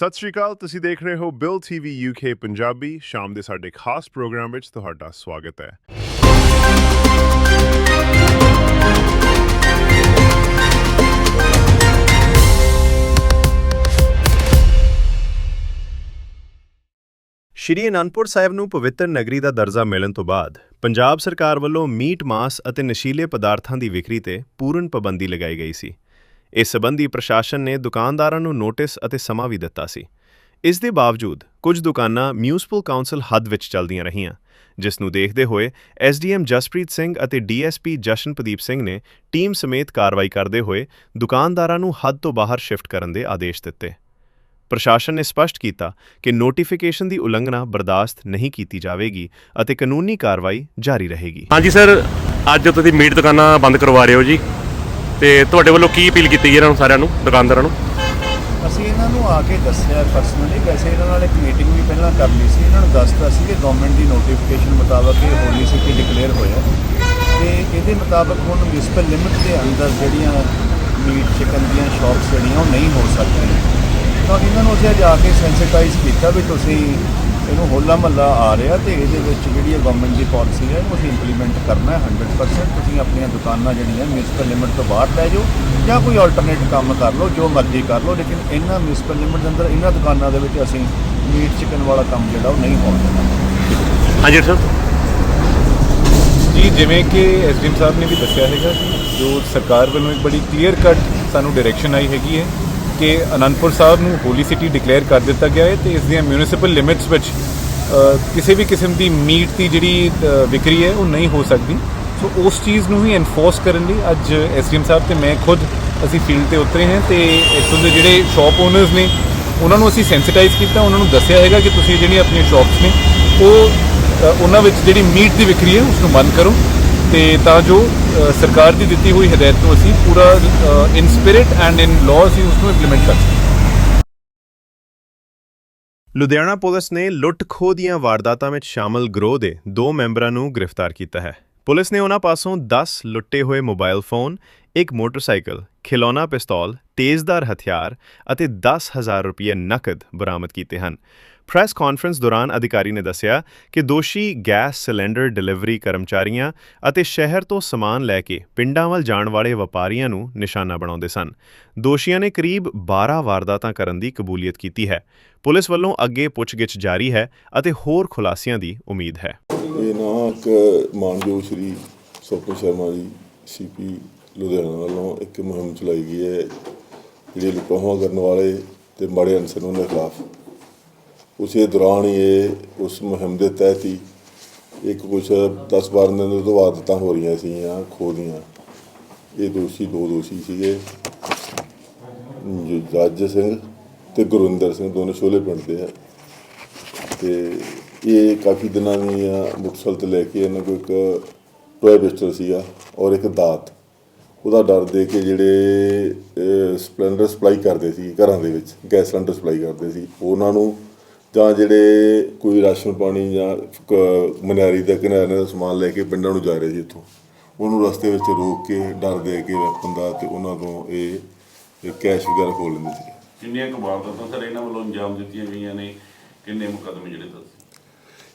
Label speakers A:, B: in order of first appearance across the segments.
A: ਸਤਿ ਸ਼੍ਰੀ ਅਕਾਲ, ਤੁਸੀਂ ਦੇਖ ਰਹੇ ਹੋ ਬਿਲ ਟੀਵੀ ਯੂਕੇ ਪੰਜਾਬੀ, ਸ਼ਾਮ ਦੇ ਸਾਡੇ ਖਾਸ ਪ੍ਰੋਗਰਾਮ ਵਿੱਚ ਤੁਹਾਡਾ ਸਵਾਗਤ ਹੈ।
B: ਸ਼੍ਰੀ ਅਨੰਦਪੁਰ ਸਾਹਿਬ ਨੂੰ ਪਵਿੱਤਰ ਨਗਰੀ ਦਾ ਦਰਜਾ ਮਿਲਣ ਤੋਂ ਬਾਅਦ, ਪੰਜਾਬ ਸਰਕਾਰ ਵੱਲੋਂ ਮੀਟ ਮਾਸ ਅਤੇ ਨਸ਼ੀਲੇ ਪਦਾਰਥਾਂ ਦੀ ਵਿਕਰੀ ਤੇ ਪੂਰਨ ਪਾਬੰਦੀ ਲਗਾਈ ਗਈ ਸੀ। ਇਸ ਸਬੰਧੀ ਪ੍ਰਸ਼ਾਸਨ ਨੇ ਦੁਕਾਨਦਾਰਾਂ ਨੂੰ ਨੋਟਿਸ ਅਤੇ ਸਮਾਂ ਵੀ ਦਿੱਤਾ ਸੀ। ਇਸ ਦੇ ਬਾਵਜੂਦ ਕੁਝ ਦੁਕਾਨਾਂ ਮਿਊਨਿਸਪਲ ਕਾਉਂਸਲ ਹੱਦ ਵਿੱਚ ਚੱਲਦੀਆਂ ਰਹੀਆਂ, ਜਿਸ ਨੂੰ ਦੇਖਦੇ ਹੋਏ ਐਸਡੀਐਮ ਜਸਪ੍ਰੀਤ ਸਿੰਘ ਅਤੇ ਡੀਐਸਪੀ ਜਸ਼ਨਪ੍ਰਦੀਪ ਸਿੰਘ ਨੇ ਟੀਮ ਸਮੇਤ ਕਾਰਵਾਈ ਕਰਦੇ ਹੋਏ ਦੁਕਾਨਦਾਰਾਂ ਨੂੰ ਹੱਦ ਤੋਂ ਬਾਹਰ ਸ਼ਿਫਟ ਕਰਨ ਦੇ ਆਦੇਸ਼ ਦਿੱਤੇ। ਪ੍ਰਸ਼ਾਸਨ ਨੇ ਸਪਸ਼ਟ ਕੀਤਾ ਕਿ ਨੋਟੀਫਿਕੇਸ਼ਨ ਦੀ ਉਲੰਘਣਾ ਬਰਦਾਸ਼ਤ ਨਹੀਂ ਕੀਤੀ ਜਾਵੇਗੀ ਅਤੇ ਕਾਨੂੰਨੀ ਕਾਰਵਾਈ ਜਾਰੀ ਰਹੇਗੀ।
C: ਹਾਂਜੀ ਸਰ, ਅੱਜ ਤੁਸੀਂ ਮੀਟ ਦੁਕਾਨਾਂ ਬੰਦ ਕਰਵਾ ਰਹੇ ਹੋ ਜੀ। ਤੇ ਤੁਹਾਡੇ ਵੱਲੋਂ ਕੀ ਅਪੀਲ ਕੀਤੀ ਗਈ ਇਹਨਾਂ ਨੂੰ, ਸਾਰਿਆਂ ਨੂੰ, ਦੁਕਾਨਦਾਰਾਂ ਨੂੰ?
D: ਅਸੀਂ ਇਹਨਾਂ ਨੂੰ ਆ ਕੇ ਦੱਸਿਆ ਪਰਸਨਲੀ ਵੈਸੇ ਇਹਨਾਂ ਨਾਲ ਇੱਕ ਮੀਟਿੰਗ ਵੀ ਪਹਿਲਾਂ ਕਰ ਲਈ ਸੀ, ਇਹਨਾਂ ਨੂੰ ਦੱਸਤਾ ਸੀ ਕਿ ਗਵਰਨਮੈਂਟ ਦੀ ਨੋਟੀਫਿਕੇਸ਼ਨ ਮੁਤਾਬਕ ਇਹ ਹੋਲੀ ਸਿਟੀ ਡਿਕਲੇਅਰ ਹੋਇਆ ਤੇ ਇਹਦੇ ਮੁਤਾਬਕ ਹੁਣ ਮਿਊਨਿਸਪਲ ਲਿਮਿਟ ਦੇ ਅੰਦਰ ਜਿਹੜੀਆਂ ਮੀਟ ਚਿਕਨ ਦੀਆਂ ਸ਼ਾਪਸ ਜਿਹੜੀਆਂ, ਉਹ ਨਹੀਂ ਹੋ ਸਕਦੀਆਂ। ਤਾਂ ਇਹਨਾਂ ਨੂੰ ਅਸੀਂ ਅੱਜ ਆ ਕੇ ਸੈਂਸਿਟਾਈਜ਼ ਕੀਤਾ ਵੀ ਤੁਸੀਂ ਇਹਨੂੰ ਹੋਲਾ ਮਹੱਲਾ ਆ ਰਿਹਾ ਤੇ ਇਹਦੇ ਵਿੱਚ ਜਿਹੜੀ ਗਵਰਨਮੈਂਟ ਦੀ ਪਾਲਿਸੀ ਹੈ ਉਹ ਅਸੀਂ ਇੰਪਲੀਮੈਂਟ ਕਰਨਾ ਹੈ 100% ਤੁਸੀਂ ਆਪਣੀਆਂ ਦੁਕਾਨਾਂ ਜਿਹੜੀਆਂ ਮਿਊਨਿਸਪਲ ਲਿਮਿਟ ਤੋਂ ਬਾਹਰ ਲੈ ਜਾਓ ਜਾਂ ਕੋਈ ਆਲਟਰਨੇਟ ਕੰਮ ਕਰ ਲਓ ਜੋ ਮਰਜ਼ੀ ਕਰ ਲਓ ਲੇਕਿਨ ਇਹਨਾਂ ਮਿਊਨਿਸਪਲ ਲਿਮਿਟ ਦੇ ਅੰਦਰ ਇਹਨਾਂ ਦੁਕਾਨਾਂ ਦੇ ਵਿੱਚ ਅਸੀਂ ਮੀਟ ਚਿਕਨ ਵਾਲਾ ਕੰਮ ਜਿਹੜਾ ਉਹ ਨਹੀਂ ਹੋਣ ਦੇਣਾ।
C: ਹਾਂਜੀ ਸਰ
E: ਜੀ ਜਿਵੇਂ ਕਿ ਐਸਡੀਐਮ ਸਾਹਿਬ ਨੇ ਵੀ ਦੱਸਿਆ ਹੈਗਾ ਜੋ ਸਰਕਾਰ ਵੱਲੋਂ ਇੱਕ ਬੜੀ ਕਲੀਅਰ ਕੱਟ ਸਾਨੂੰ ਡਾਇਰੈਕਸ਼ਨ ਆਈ ਹੈਗੀ ਹੈ। ਕਿ ਅਨੰਦਪੁਰ ਸਾਹਿਬ ਨੂੰ ਹੋਲੀ ਸਿਟੀ ਡਿਕਲੇਅਰ ਕਰ ਦਿੱਤਾ ਗਿਆ ਹੈ ਤੇ ਇਸ ਦੀਆਂ ਮਿਊਨਿਸਪਲ ਲਿਮਿਟਸ ਵਿੱਚ ਕਿਸੇ ਵੀ ਕਿਸਮ ਦੀ ਮੀਟ ਦੀ ਜਿਹੜੀ ਵਿਕਰੀ ਹੈ, ਉਹ ਨਹੀਂ ਹੋ ਸਕਦੀ। ਸੋ ਉਸ ਚੀਜ਼ ਨੂੰ ਹੀ ਐਨਫੋਰਸ ਕਰਨ ਲਈ ਅੱਜ ਐਸਡੀਐਮ ਸਾਹਿਬ ਤੇ ਮੈਂ ਖੁਦ ਅਸੀਂ ਫੀਲਡ ਤੇ ਉਤਰੇ ਹਾਂ ਤੇ ਇੱਥੋਂ ਦੇ ਜਿਹੜੇ ਸ਼ਾਪ ਓਨਰਸ ਨੇ, ਉਹਨਾਂ ਨੂੰ ਅਸੀਂ ਸੈਂਸਿਟਾਈਜ਼ ਕੀਤਾ, ਉਹਨਾਂ ਨੂੰ ਦੱਸਿਆ ਹੈਗਾ ਕਿ ਤੁਸੀਂ ਜਿਹੜੀਆਂ ਆਪਣੀਆਂ ਸ਼ਾਪਸ ਨੇ, ਉਹ ਉਹਨਾਂ ਵਿੱਚ ਜਿਹੜੀ ਮੀਟ ਦੀ ਵਿਕਰੀ ਹੈ ਉਸ ਨੂੰ ਬੰਦ ਕਰੋ। ਤੇ ਤਾਂ ਜੋ ਸਰਕਾਰ ਦੀ ਦਿੱਤੀ ਹੋਈ ਹਦਾਇਤ ਨੂੰ ਅਸੀਂ ਪੂਰਾ in spirit and in law ਅਸੀਂ ਉਸ ਨੂੰ ਇੰਪਲੀਮੈਂਟ ਕਰ ਸਕੀਏ।
B: ਲੁਧਿਆਣਾ ਪੁਲਿਸ ਨੇ ਲੁੱਟ-ਖੋਹ ਦੀਆਂ ਵਾਰਦਾਤਾਂ ਵਿੱਚ ਸ਼ਾਮਲ ਗਰੋਹ ਦੇ ਦੋ ਮੈਂਬਰਾਂ ਨੂੰ ਗ੍ਰਿਫਤਾਰ ਕੀਤਾ ਹੈ। ਪੁਲਿਸ ਨੇ ਉਹਨਾਂ ਪਾਸੋਂ 10 ਲੁੱਟੇ ਹੋਏ ਮੋਬਾਈਲ ਫੋਨ, ਇੱਕ ਮੋਟਰਸਾਈਕਲ, ਖਿਲੌਣਾ ਪਿਸਤੌਲ, ਤੇਜ਼ਦਾਰ ਹਥਿਆਰ ਅਤੇ 10000 ਰੁਪਏ ਨਕਦ ਬਰਾਮਦ ਕੀਤੇ ਹਨ। ਪ੍ਰੈਸ ਕਾਨਫਰੰਸ ਦੌਰਾਨ ਅਧਿਕਾਰੀ ਨੇ ਦੱਸਿਆ ਕਿ ਦੋਸ਼ੀ ਗੈਸ ਸਿਲੰਡਰ ਡਿਲੀਵਰੀ ਕਰਮਚਾਰੀਆਂ ਅਤੇ ਸ਼ਹਿਰ ਤੋਂ ਸਮਾਨ ਲੈ ਕੇ ਪਿੰਡਾਂ ਵੱਲ ਜਾਣ ਵਾਲੇ ਵਪਾਰੀਆਂ ਨੂੰ ਨਿਸ਼ਾਨਾ ਬਣਾਉਂਦੇ ਸਨ। ਦੋਸ਼ੀਆਂ ਨੇ ਕਰੀਬ 12 ਵਾਰਦਾਤਾਂ ਕਰਨ ਦੀ ਕਬੂਲੀਅਤ ਕੀਤੀ ਹੈ। ਪੁਲਿਸ ਵੱਲੋਂ ਅੱਗੇ ਪੁੱਛਗਿੱਛ ਜਾਰੀ ਹੈ ਅਤੇ ਹੋਰ ਖੁਲਾਸਿਆਂ ਦੀ ਉਮੀਦ ਹੈ।
F: ਇਹ ਨਾ ਇੱਕ ਮਾਨਯੋਗ ਸ਼੍ਰੀ ਸੋਪਨ ਸ਼ਰਮਾ ਜੀ ਸੀਪੀ ਲੁਧਿਆਣਾ ਵੱਲੋਂ ਇੱਕ ਮੁਹਿੰਮ ਚਲਾਈ ਗਈ ਹੈ, ਜਿਹੜੇ ਲੁੱਟਾਂ ਕਰਨ ਵਾਲੇ ਤੇ ਮਾੜੇ ਅਨਸਰ ਉਹਨਾਂ ਦੇ ਖਿਲਾਫ। ਉਸੇ ਦੌਰਾਨ ਹੀ ਇਹ, ਉਸ ਮੁਹਿੰਮ ਦੇ ਤਹਿਤ ਹੀ ਇੱਕ ਕੁਛ 10 12 ਦਿਨ ਤੋਂ ਵਾਰਦਾਤਾਂ ਹੋ ਰਹੀਆਂ ਸੀਗੀਆਂ, ਖੋਹ ਦੀਆਂ। ਇਹ ਦੋਸ਼ੀ ਦੋ ਦੋਸ਼ੀ ਸੀਗੇ। ਰਾਜ ਸਿੰਘ ਤੇ ਗੁਰਵਿੰਦਰ ਸਿੰਘ ਦੋਨੋਂ ਛੋਲੇ ਪਿੰਡ ਦੇ ਆ। ਤੇ ਇਹ ਕਾਫੀ ਦਿਨਾਂ ਦੀਆਂ ਮੋਟਰਸਾਈਕਲ ਤੇ ਲੈ ਕੇ ਇਹਨਾਂ ਕੋਲ ਇੱਕ ਟੋਏ ਪਿਸਟਲ ਸੀਗਾ ਔਰ ਇੱਕ ਦਾਤ। ਉਹਦਾ ਡਰ ਦੇ ਕੇ ਜਿਹੜੇ ਅਹ, ਸਪਲੈਂਡਰ ਸਪਲਾਈ ਕਰਦੇ ਸੀ ਘਰਾਂ ਦੇ ਵਿੱਚ ਗੈਸ ਸਿਲੰਡਰ ਸਪਲਾਈ ਕਰਦੇ ਸੀ ਉਹਨਾਂ ਨੂੰ ਜਾਂ ਜਿਹੜੇ ਕੋਈ ਰਾਸ਼ਨ ਪਾਣੀ ਜਾਂ ਕ- ਮਨਿਆਰੀ ਦਾ ਕਿਨਾਰੇ ਦਾ ਸਮਾਨ ਲੈ ਕੇ ਪਿੰਡਾਂ ਨੂੰ ਜਾ ਰਹੇ ਸੀ ਇੱਥੋਂ ਉਹਨੂੰ ਰਸਤੇ ਵਿੱਚ ਰੋਕ ਕੇ ਡਰ ਦੇ ਕੇ ਵੈਪਨ ਦਾ ਤੇ ਉਹਨਾਂ ਤੋਂ ਇਹ ਕੈਸ਼ ਵਗੈਰਾ ਖੋਲ ਲੈਂਦੇ ਸੀ।
G: ਕਿੰਨੀਆਂ ਕੁ ਵਾਰਦਾਤਾਂ ਸਰ ਇਹਨਾਂ ਵੱਲੋਂ ਅੰਜਾਮ ਦਿੱਤੀਆਂ ਗਈਆਂ ਨੇ? ਕਿੰਨੇ ਮੁਕੱਦਮੇ ਜਿਹੜੇ ਦੱਸ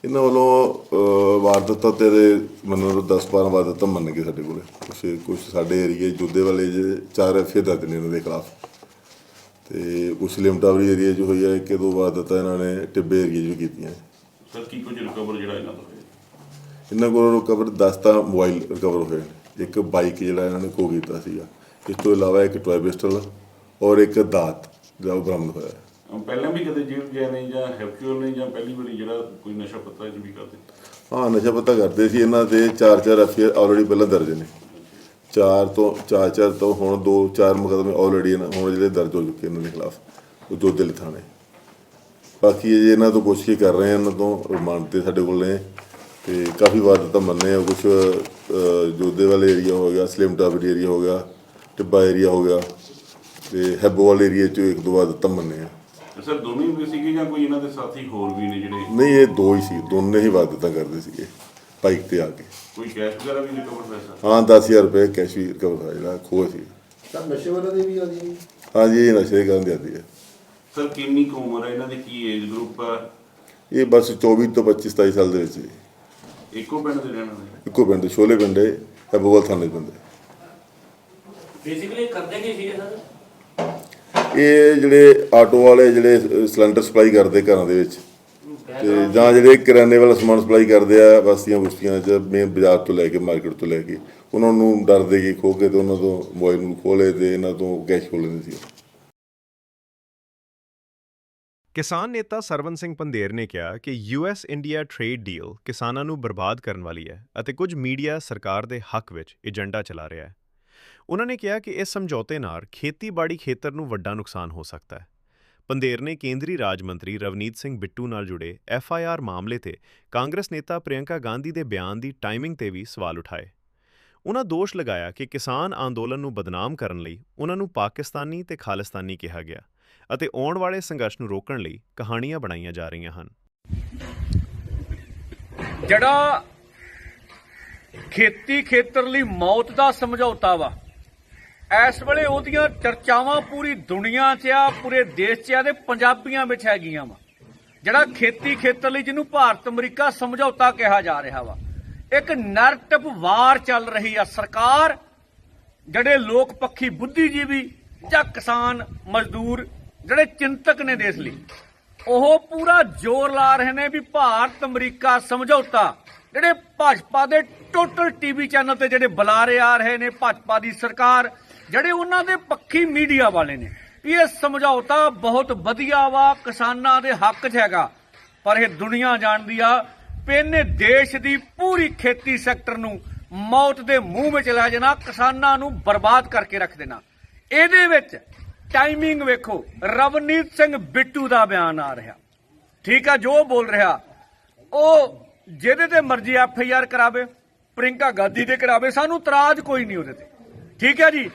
F: ਇਹਨਾਂ ਵੱਲੋਂ ਵਾਰਦਾਤਾਂ ਤੇਰੇ ਮੈਨੂੰ 10 12 ਵਾਰਦਾਤਾਂ ਮੰਨ ਗਏ ਸਾਡੇ ਕੋਲੇ। ਕੁਛ ਕੁਛ ਸਾਡੇ ਏਰੀਏ ਜੁੱਦੇ ਵਾਲੇ ਜੇ ਚਾਰ ਐਫਏ ਦਰਜ ਨੇ ਇਹਨਾਂ ਦੇ ਖਿਲਾਫ। ਤੇ ਕੁਛ ਲਿਮਟਾਵਰੀ ਏਰੀਆ 'ਚ ਹੋਈ ਹੈ ਕਿ ਦੋ ਵਾਰਦਾਤਾਂ ਇਹਨਾਂ ਨੇ ਟਿੱਬੇ ਏਰੀਏ 'ਚ ਕੀਤੀਆਂ।
G: ਸਰ ਕੀ ਕੁਝ ਰਿਕਵਰ ਜਿਹੜਾ ਇਹਨਾਂ ਤੋਂ ਹੋਇਆ?
F: ਇਹਨਾਂ ਕੋਲੋਂ ਰਿਕਵਰ 10 ਤਾਂ ਮੋਬਾਈਲ ਰਿਕਵਰ ਹੋਏ ਨੇ। ਇੱਕ ਬਾਈਕ ਜਿਹੜਾ ਇਹਨਾਂ ਨੇ ਖੋਹ ਕੀਤਾ ਸੀਗਾ। ਇਸ ਤੋਂ ਇਲਾਵਾ ਇੱਕ ਟੋਏ ਪਿਸਟਲ ਔਰ ਇੱਕ ਦਾਤ ਜਿਹੜਾ ਉਹ ਬਰਾਮਦ ਹੋਇਆ। ਹੈ।
G: ਪਹਿਲਾਂ ਵੀ ਕਦੇ ਜੇਲ੍ਹ ਗਏ ਨੇ ਜਾਂ ਹੈਪਚੁਅਲ ਨੇ ਜਾਂ ਪਹਿਲੀ ਵਾਰੀ ਜਿਹੜਾ ਕੋਈ ਨਸ਼ਾ ਪੱਤਾ ਚ ਵੀ ਕਰਦੇ?
F: ਹਾਂ, ਨਸ਼ਾ ਪੱਤਾ ਕਰਦੇ ਸੀ ਇਹਨਾਂ ਦੇ ਚਾਰ ਚਾਰ ਐਫਆਰ ਆਲਰੇਡੀ ਪਹਿਲਾਂ ਦਰਜ ਨੇ। ਚਾਰ ਤੋਂ ਚਾਰ ਚਾਰ ਤੋਂ ਹੁਣ ਦੋ, ਚਾਰ ਮੁਕਦਮੇ ਆਲਰੇਡੀ ਹੁਣ ਜਿਹੜੇ ਦਰਜ ਹੋ ਚੁੱਕੇ ਇਹਨਾਂ ਦੇ ਖਿਲਾਫ, ਉਹ ਦੋ ਦਿਲ ਥਾਣੇ। ਬਾਕੀ ਇਹ ਇਹਨਾਂ ਤੋਂ ਪੁੱਛ ਕੇ ਕਰ ਰਹੇ ਹਾਂ ਇਹਨਾਂ ਤੋਂ ਰਿਮਾਂਡ ਤੇ ਸਾਡੇ ਕੋਲ ਨੇ। ਤੇ ਕਾਫੀ ਵਾਰ ਤਾਂ ਮੰਨੇ ਆ ਕੁਝ ਜੋਦੇ ਵਾਲੇ ਏਰੀਆ ਹੋ ਗਿਆ, ਸਲਿਮ ਟਾਵਰ ਏਰੀਆ ਹੋ ਗਿਆ, ਟਿੱਬਾ ਏਰੀਆ ਹੋ ਗਿਆ, ਤੇ ਹੈਬੋਵਾਲ ਏਰੀਆ ਚ ਇੱਕ ਦੋ ਵਾਰ ਤਾਂ ਮੰਨੇ ਆ।
G: ਸਰ ਦੋਵੇਂ ਹੀ ਸੀਗੇ ਜਾਂ ਕੋਈ ਇਹਨਾਂ ਦੇ ਸਾਥੀ ਹੋਰ ਵੀ ਨੇ ਜਿਹੜੇ?
F: ਨਹੀਂ ਇਹ ਦੋ ਹੀ ਸੀ। ਦੋਨੇ ਹੀ ਵਾਰਦਾਤਾਂ ਕਰਦੇ ਸੀਗੇ ਬਾਈਕ ਤੇ ਆ ਕੇ।
G: ਕੋਈ ਕੈਸ਼ ਵਗੈਰਾ ਵੀ ਰਿਕਵਰ ਹੋਇਆ ਸਰ?
F: ਹਾਂ 10000 ਰੁਪਏ ਕੈਸ਼ ਵੀ ਰਿਕਵਰ ਹੋਇਆ ਜਿਹੜਾ ਖੋਹ ਸੀ।
D: ਤਾਂ ਨਸ਼ੇ ਵਾਲੇ ਦੇ ਵੀ ਆ ਜੀ?
F: ਹਾਂਜੀ ਇਹ ਨਸ਼ੇ ਕਰਨ ਦੀ ਆਦੀ ਹੈ।
G: ਸਰ ਕਿੰਨੀ ਕੁ ਉਮਰ ਹੈ ਇਹਨਾਂ ਦੀ? ਕੀ ਏਜ ਗਰੁੱਪ ਹੈ
F: ਇਹ ਬਸ 24 ਤੋਂ 25 27 ਸਾਲ ਦੇ ਵਿੱਚ ਜੀ।
G: ਇੱਕੋ ਪਿੰਡ ਦੇ ਰਹਿਣ ਵਾਲੇ?
F: ਇੱਕੋ ਪਿੰਡ ਛੋਲੇ ਪਿੰਡੇ ਹੈਬੋਵਾਲ ਥਾਣੇ ਦੇ ਬੰਦੇ
H: ਬੇਸਿਕਲੀ ਕਰਦੇ ਕੀ ਸੀਗੇ ਸਰ?
F: ਇਹ ਜਿਹੜੇ ਆਟੋ ਵਾਲੇ ਜਿਹੜੇ ਸਿਲੰਡਰ ਸਪਲਾਈ ਕਰਦੇ ਘਰਾਂ ਦੇ ਵਿੱਚ, ਤੇ ਜਾਂ ਜਿਹੜੇ ਕਿਰਾਨੇ ਵਾਲਾ ਸਮਾਨ ਸਪਲਾਈ ਕਰਦੇ ਆ ਬਸਤੀਆਂ ਬੁਸਤੀਆਂ ਚ ਮੇਨ ਬਾਜ਼ਾਰ ਤੋਂ ਲੈ ਕੇ ਮਾਰਕੀਟ ਤੋਂ ਲੈ ਕੇ, ਉਹਨਾਂ ਨੂੰ ਡਰਦੇ ਕਿ ਖੋ ਕੇ ਤੇ ਉਹਨਾਂ ਤੋਂ ਮੋਬਾਈਲ ਨੂੰ ਖੋਲੇ ਤੇ ਇਹਨਾਂ ਤੋਂ ਕੈਸ਼ ਖੋਹ ਲੈਂਦੇ ਸੀ।
B: ਕਿਸਾਨ ਨੇਤਾ ਸਰਵਨ ਸਿੰਘ ਪੰਧੇਰ ਨੇ ਕਿਹਾ ਕਿ ਯੂਐਸ ਇੰਡੀਆ ਟ੍ਰੇਡ ਡੀਲ ਕਿਸਾਨਾਂ ਨੂੰ ਬਰਬਾਦ ਕਰਨ ਵਾਲੀ ਹੈ ਅਤੇ ਕੁਝ ਮੀਡੀਆ ਸਰਕਾਰ ਦੇ ਹੱਕ ਵਿੱਚ ਏਜੰਡਾ ਚਲਾ ਰਿਹਾ ਹੈ। ਉਹਨਾਂ ਨੇ ਕਿਹਾ ਕਿ ਇਸ ਸਮਝੌਤੇ ਨਾਲ ਖੇਤੀਬਾੜੀ ਖੇਤਰ ਨੂੰ ਵੱਡਾ ਨੁਕਸਾਨ ਹੋ ਸਕਦਾ ਹੈ। ਪੰਧੇਰ ਨੇ ਕੇਂਦਰੀ ਰਾਜ ਮੰਤਰੀ ਰਵਨੀਤ ਸਿੰਘ ਬਿੱਟੂ ਨਾਲ ਜੁੜੇ ਐੱਫ ਆਈ ਆਰ ਮਾਮਲੇ ਤੇ ਕਾਂਗਰਸ ਨੇਤਾ ਪ੍ਰਿਯੰਕਾ ਗਾਂਧੀ ਦੇ ਬਿਆਨ ਦੀ ਟਾਈਮਿੰਗ ਤੇ ਵੀ ਸਵਾਲ ਉਠਾਏ। ਉਹਨਾਂ ਦੋਸ਼ ਲਗਾਇਆ ਕਿ ਕਿਸਾਨ ਅੰਦੋਲਨ ਨੂੰ ਬਦਨਾਮ ਕਰਨ ਲਈ ਉਹਨਾਂ ਨੂੰ ਪਾਕਿਸਤਾਨੀ ਤੇ ਖਾਲਿਸਤਾਨੀ ਕਿਹਾ ਗਿਆ ਅਤੇ ਆਉਣ ਵਾਲੇ ਸੰਘਰਸ਼ ਨੂੰ ਰੋਕਣ ਲਈ ਕਹਾਣੀਆਂ ਬਣਾਈਆਂ ਜਾ ਰਹੀਆਂ ਹਨ।
I: ਜਿਹੜਾ ਖੇਤੀ ਖੇਤਰ ਲਈ ਮੌਤ ਦਾ ਸਮਝੌਤਾ ਵਾ ਇਸ ਵੇਲੇ ਉਹਦੀਆਂ ਚਰਚਾਵਾਂ ਪੂਰੀ ਦੁਨੀਆ 'ਚ ਆ, ਪੂਰੇ ਦੇਸ਼ 'ਚ ਆ ਤੇ ਪੰਜਾਬੀਆਂ ਵਿੱਚ ਹੈਗੀਆਂ ਵਾ। ਜਿਹੜਾ ਖੇਤੀ ਖੇਤਰ ਲਈ ਜਿਹਨੂੰ ਭਾਰਤ ਅਮਰੀਕਾ ਸਮਝੌਤਾ ਕਿਹਾ ਜਾ ਰਿਹਾ ਵਾ। ਇੱਕ ਨੈਰੇਟਿਵ ਵਾਰ ਚੱਲ ਰਹੀ ਆ ਸਰਕਾਰ, ਜਿਹੜੇ ਲੋਕ ਪੱਖੀ ਬੁੱਧੀਜੀਵੀ ਜਾਂ ਕਿਸਾਨ ਮਜ਼ਦੂਰ, ਜਿਹੜੇ ਚਿੰਤਕ ਨੇ ਦੇਸ਼ ਲਈ, ਉਹ ਪੂਰਾ ਜ਼ੋਰ ਲਾ ਰਹੇ ਨੇ ਵੀ ਭਾਰਤ ਅਮਰੀਕਾ ਸਮਝੌਤਾ, ਜਿਹੜੇ ਭਾਜਪਾ ਦੇ ਟੋਟਲ ਟੀਵੀ ਚੈਨਲ ਤੇ ਜਿਹੜੇ ਬੁਲਾਰੇ ਆ ਰਹੇ ਨੇ ਭਾਜਪਾ ਦੀ ਸਰਕਾਰ ਜਿਹੜੇ ਉਹਨਾਂ ਦੇ ਪੱਖੀ ਮੀਡੀਆ ਵਾਲੇ ਨੇ, ਇਹ ਸਮਝੌਤਾ ਬਹੁਤ ਵਧੀਆ ਵਾ, ਕਿਸਾਨਾਂ ਦੇ ਹੱਕ 'ਚ ਹੈਗਾ। ਪਰ ਇਹ ਦੁਨੀਆ ਜਾਣਦੀ ਆ ਵੀ ਦੇਸ਼ ਦੀ ਪੂਰੀ ਖੇਤੀ ਸੈਕਟਰ ਨੂੰ ਮੌਤ ਦੇ ਮੂੰਹ ਵਿੱਚ ਲੈ ਜਾਣਾ, ਕਿਸਾਨਾਂ ਨੂੰ ਬਰਬਾਦ ਕਰਕੇ ਰੱਖ ਦੇਣਾ। ਇਹਦੇ ਵਿੱਚ ਟਾਈਮਿੰਗ ਵੇਖੋ, ਰਵਨੀਤ ਸਿੰਘ ਬਿੱਟੂ ਦਾ ਬਿਆਨ ਆ ਰਿਹਾ। ਠੀਕ ਆ, ਜੋ ਬੋਲ ਰਿਹਾ, ਉਹ ਜਿਹਦੇ ਤੇ ਮਰਜ਼ੀ ਐਫ ਆਈ ਆਰ ਕਰਾਵੇ ਪ੍ਰਿੰਕਾ ਗਾਂਧੀ ਤੇ ਕਰਾਵੇ, ਸਾਨੂੰ ਤਰਾਜ ਕੋਈ ਨਹੀਂ ਉਹਦੇ ਤੇ। ਠੀਕ ਹੈ ਜੀ?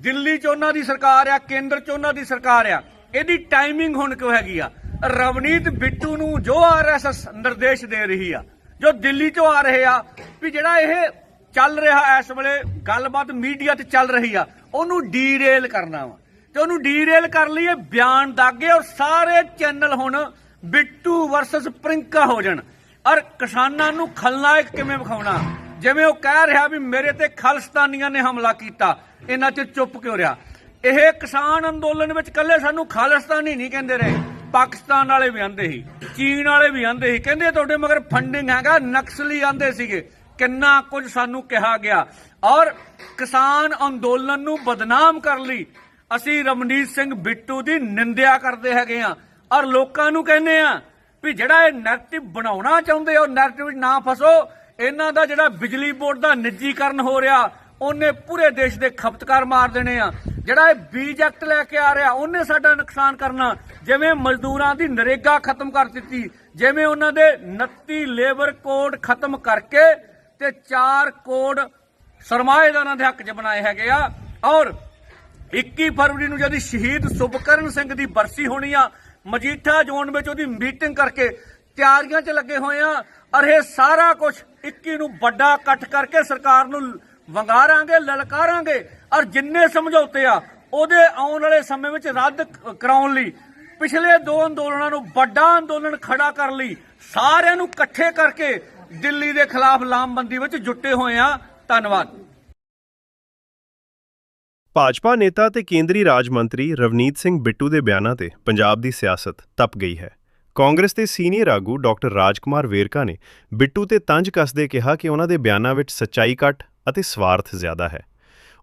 I: ਦਿੱਲੀ 'ਚ ਉਹਨਾਂ ਦੀ ਸਰਕਾਰ ਆ, ਕੇਂਦਰ 'ਚ ਉਹਨਾਂ ਦੀ ਸਰਕਾਰ ਆ। ਇਹਦੀ ਟਾਈਮਿੰਗ ਹੁਣ ਕਿਉਂ ਹੈਗੀ ਆ? ਰਵਨੀਤ ਬਿੱਟੂ ਨੂੰ ਜੋ ਆਰਐਸਐਸ ਨਿਰਦੇਸ਼ ਦੇ ਰਹੀ ਆ, ਜੋ ਦਿੱਲੀ 'ਚੋਂ ਆ ਰਹੇ ਆ, ਵੀ ਜਿਹੜਾ ਇਹ ਚੱਲ ਰਿਹਾ ਇਸ ਵੇਲੇ, ਗੱਲਬਾਤ ਮੀਡੀਆ 'ਤੇ ਚੱਲ ਰਹੀ ਆ, ਉਹਨੂੰ ਡੀਰੇਲ ਕਰਨਾ ਵਾ। ਤੇ ਉਹਨੂੰ ਡੀਰੇਲ ਕਰ ਲਈ ਇਹ ਬਿਆਨ ਦਾਗੇ ਔਰ ਸਾਰੇ ਚੈਨਲ ਹੁਣ ਬਿੱਟੂ ਵਰਸਸ ਪ੍ਰਿੰਕਾ ਹੋ ਜਾਣ। ਔਰ ਕਿਸਾਨਾਂ ਨੂੰ ਖਲਨਾਇਕ ਕਿਵੇਂ ਵਿਖਾਉਣਾ? ਜਿਵੇਂ ਉਹ ਕਹਿ ਰਿਹਾ ਵੀ ਮੇਰੇ ਤੇ ਖਾਲਿਸਤਾਨੀਆਂ ਨੇ ਹਮਲਾ ਕੀਤਾ ਇਹਨਾਂ 'ਚ ਚੁੱਪ ਕਿਉਂ ਰਿਹਾ? ਇਹ ਕਿਸਾਨ ਅੰਦੋਲਨ ਵਿੱਚ ਕੱਲੇ ਸਾਨੂੰ ਖਾਲਿਸਤਾਨੀ ਨਹੀਂ ਕਹਿੰਦੇ ਰਹੇ। ਪਾਕਿਸਤਾਨ ਵਾਲੇ ਵੀ ਆਂਦੇ ਸੀ, ਚੀਨ ਵਾਲੇ ਵੀ ਆਂਦੇ ਸੀ। ਕਹਿੰਦੇ ਤੁਹਾਡੇ ਮਗਰ ਫੰਡਿੰਗ ਹੈਗਾ, ਨਕਸਲੀ ਆਂਦੇ ਸੀਗੇ। ਕਿੰਨਾ ਕੁਝ ਸਾਨੂੰ ਕਿਹਾ ਗਿਆ। ਔਰ ਕਿਸਾਨ ਅੰਦੋਲਨ ਨੂੰ ਬਦਨਾਮ ਕਰਨ ਲਈ। ਅਸੀਂ ਰਮਨੀਤ ਸਿੰਘ ਬਿੱਟੂ ਦੀ ਨਿੰਦਿਆ ਕਰਦੇ ਹੈਗੇ ਆ ਔਰ ਲੋਕਾਂ ਨੂੰ ਕਹਿੰਦੇ ਆ ਵੀ ਜਿਹੜਾ ਇਹ ਨੈਰੇਟਿਵ ਬਣਾਉਣਾ ਚਾਹੁੰਦੇ ਹੋ ਨੈਰੇਟਿਵ ਵਿੱਚ ਨਾ ਫਸੋ। ਇਹਨਾਂ ਦਾ ਜਿਹੜਾ ਬਿਜਲੀ ਬੋਰਡ ਦਾ ਨਿੱਜੀਕਰਨ ਹੋ ਰਿਹਾ ਉਹਨੇ ਪੂਰੇ ਦੇਸ਼ ਦੇ ਖਪਤਕਾਰ ਮਾਰ ਦੇਣੇ ਆ। ਜਿਹੜਾ ਇਹ ਬੀਜ ਐਕਟ ਲੈ ਕੇ ਆ ਰਿਹਾ, ਉਹਨੇ ਸਾਡਾ ਨੁਕਸਾਨ ਕਰਨਾ। ਜਿਵੇਂ ਮਜ਼ਦੂਰਾਂ ਦੀ ਨਰੇਗਾ ਖਤਮ ਕਰ ਦਿੱਤੀ, ਜਿਵੇਂ ਉਹਨਾਂ ਦੇ 29 ਲੇਬਰ ਕੋਡ ਖਤਮ ਕਰਕੇ ਤੇ 4 ਕੋਡ ਸਰਮਾਏਦਾਰਾਂ ਦੇ ਹੱਕ 'ਚ ਬਣਾਏ ਹੈਗੇ ਆ। ਔਰ 21 ਫਰਵਰੀ ਨੂੰ ਜਦ ਸ਼ਹੀਦ ਸੁਭਕਰਨ ਸਿੰਘ ਦੀ ਬਰਸੀ ਹੋਣੀ ਆ, ਮਜੀਠਾ ਜ਼ੋਨ ਵਿੱਚ ਉਹਦੀ ਮੀਟਿੰਗ ਕਰਕੇ ਤਿਆਰੀਆਂ 'ਚ ਲੱਗੇ ਹੋਏ ਆ। ਔਰ ਇਹ ਸਾਰਾ ਕੁਝ 21 ਨੂੰ ਵੱਡਾ ਇਕੱਠ ਕਰਕੇ ਸਰਕਾਰ ਨੂੰ ਵੰਗਾਰਾਂਗੇ, ਲਲਕਾਰਾਂਗੇ ਔਰ ਜਿੰਨੇ ਸਮਝੌਤੇ ਆ, ਉਹਦੇ ਆਉਣ ਵਾਲੇ ਸਮੇਂ ਵਿੱਚ ਰੱਦ ਕਰਾਉਣ ਲਈ, ਪਿਛਲੇ ਦੋ ਅੰਦੋਲਨਾਂ ਨੂੰ ਵੱਡਾ ਅੰਦੋਲਨ ਖੜਾ ਕਰਨ ਲਈ, ਸਾਰਿਆਂ ਨੂੰ ਇਕੱਠੇ ਕਰਕੇ ਦਿੱਲੀ ਦੇ ਖਿਲਾਫ ਲਾਮਬੰਦੀ ਵਿੱਚ ਜੁਟੇ ਹੋਏ ਆ। ਧੰਨਵਾਦ।
B: ਭਾਜਪਾ ਨੇਤਾ ਤੇ ਕੇਂਦਰੀ ਰਾਜ ਮੰਤਰੀ ਰਵਨੀਤ ਸਿੰਘ ਬਿੱਟੂ ਦੇ ਬਿਆਨਾਂ ਤੇ ਪੰਜਾਬ ਦੀ ਸਿਆਸਤ ਤਪ ਗਈ ਹੈ। ਕਾਂਗਰਸ ਦੇ ਸੀਨੀਅਰ ਆਗੂ ਡਾਕਟਰ ਰਾਜਕੁਮਾਰ ਵੇਰਕਾ ਨੇ ਬਿੱਟੂ ਤੇ ਤੰਜ ਕੱਸਦੇ ਕਿਹਾ ਕਿ ਉਹਨਾਂ ਦੇ ਬਿਆਨਾਂ ਵਿੱਚ ਸੱਚਾਈ ਘੱਟ ਅਤੇ ਸਵਾਰਥ ਜ਼ਿਆਦਾ ਹੈ।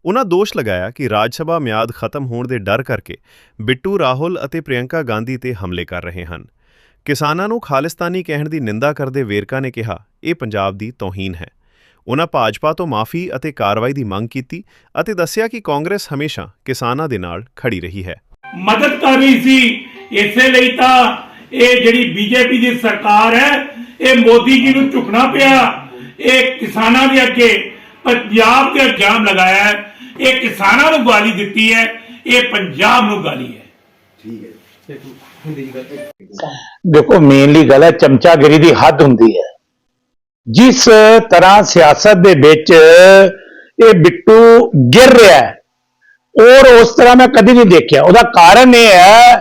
B: ਉਹਨਾਂ ਦੋਸ਼ ਲਗਾਇਆ ਕਿ ਰਾਜ ਸਭਾ ਮਿਆਦ ਖਤਮ ਹੋਣ ਦੇ ਡਰ ਕਰਕੇ ਬਿੱਟੂ, ਰਾਹੁਲ ਅਤੇ ਪ੍ਰਿਯੰਕਾ ਗਾਂਧੀ ਤੇ ਹਮਲੇ ਕਰ ਰਹੇ ਹਨ। ਕਿਸਾਨਾਂ ਨੂੰ ਖਾਲਿਸਤਾਨੀ ਕਹਿਣ ਦੀ ਨਿੰਦਾ ਕਰਦੇ ਵੇਰਕਾ ਨੇ ਕਿਹਾ, ਇਹ ਪੰਜਾਬ ਦੀ ਤੋਹੀਨ ਹੈ। ਉਹਨਾਂ ਭਾਜਪਾ ਤੋਂ ਮਾਫੀ ਅਤੇ ਕਾਰਵਾਈ ਦੀ ਮੰਗ ਕੀਤੀ ਅਤੇ ਦੱਸਿਆ ਕਿ ਕਾਂਗਰਸ ਹਮੇਸ਼ਾ ਕਿਸਾਨਾਂ ਦੇ ਨਾਲ ਖੜੀ ਰਹੀ ਹੈ।
J: ਮਦਦ ਕਰ ਰਹੀ ਸੀ। ਇਸੇ ਲਈ ਤਾਂ ਇਹ ਜਿਹੜੀ ਬੀਜੇਪੀ ਦੀ ਸਰਕਾਰ ਹੈ, ਇਹ ਮੋਦੀ ਜੀ ਨੂੰ ਝੁਕਣਾ ਪਿਆ। ਇਹ ਕਿਸਾਨਾਂ ਦੇ ਅੱਗੇ ਪੰਜਾਬ ਤੇ ਇਲਜ਼ਾਮ ਲਗਾਇਆ ਹੈ ਇਹ ਕਿਸਾਨਾਂ ਨੂੰ ਗਾਲੀ ਦਿੱਤੀ ਹੈ ਇਹ ਪੰਜਾਬ ਨੂੰ ਗਾਲੀ ਹੈ।
K: ਦੇਖੋ ਮੇਨਲੀ ਗੱਲ ਹੈ ਚਮਚਾਗਿਰੀ ਦੀ ਹੱਦ ਹੁੰਦੀ ਹੈ। ਜਿਸ ਤਰ੍ਹਾਂ ਸਿਆਸਤ ਦੇ ਵਿੱਚ ਇਹ ਬਿੱਟੂ ਗਿਰ ਰਿਹਾ ਹੈ ਔਰ ਉਸ ਤਰ੍ਹਾਂ ਮੈਂ ਕਦੀ ਨਹੀਂ ਦੇਖਿਆ। ਉਹਦਾ ਕਾਰਨ ਇਹ ਹੈ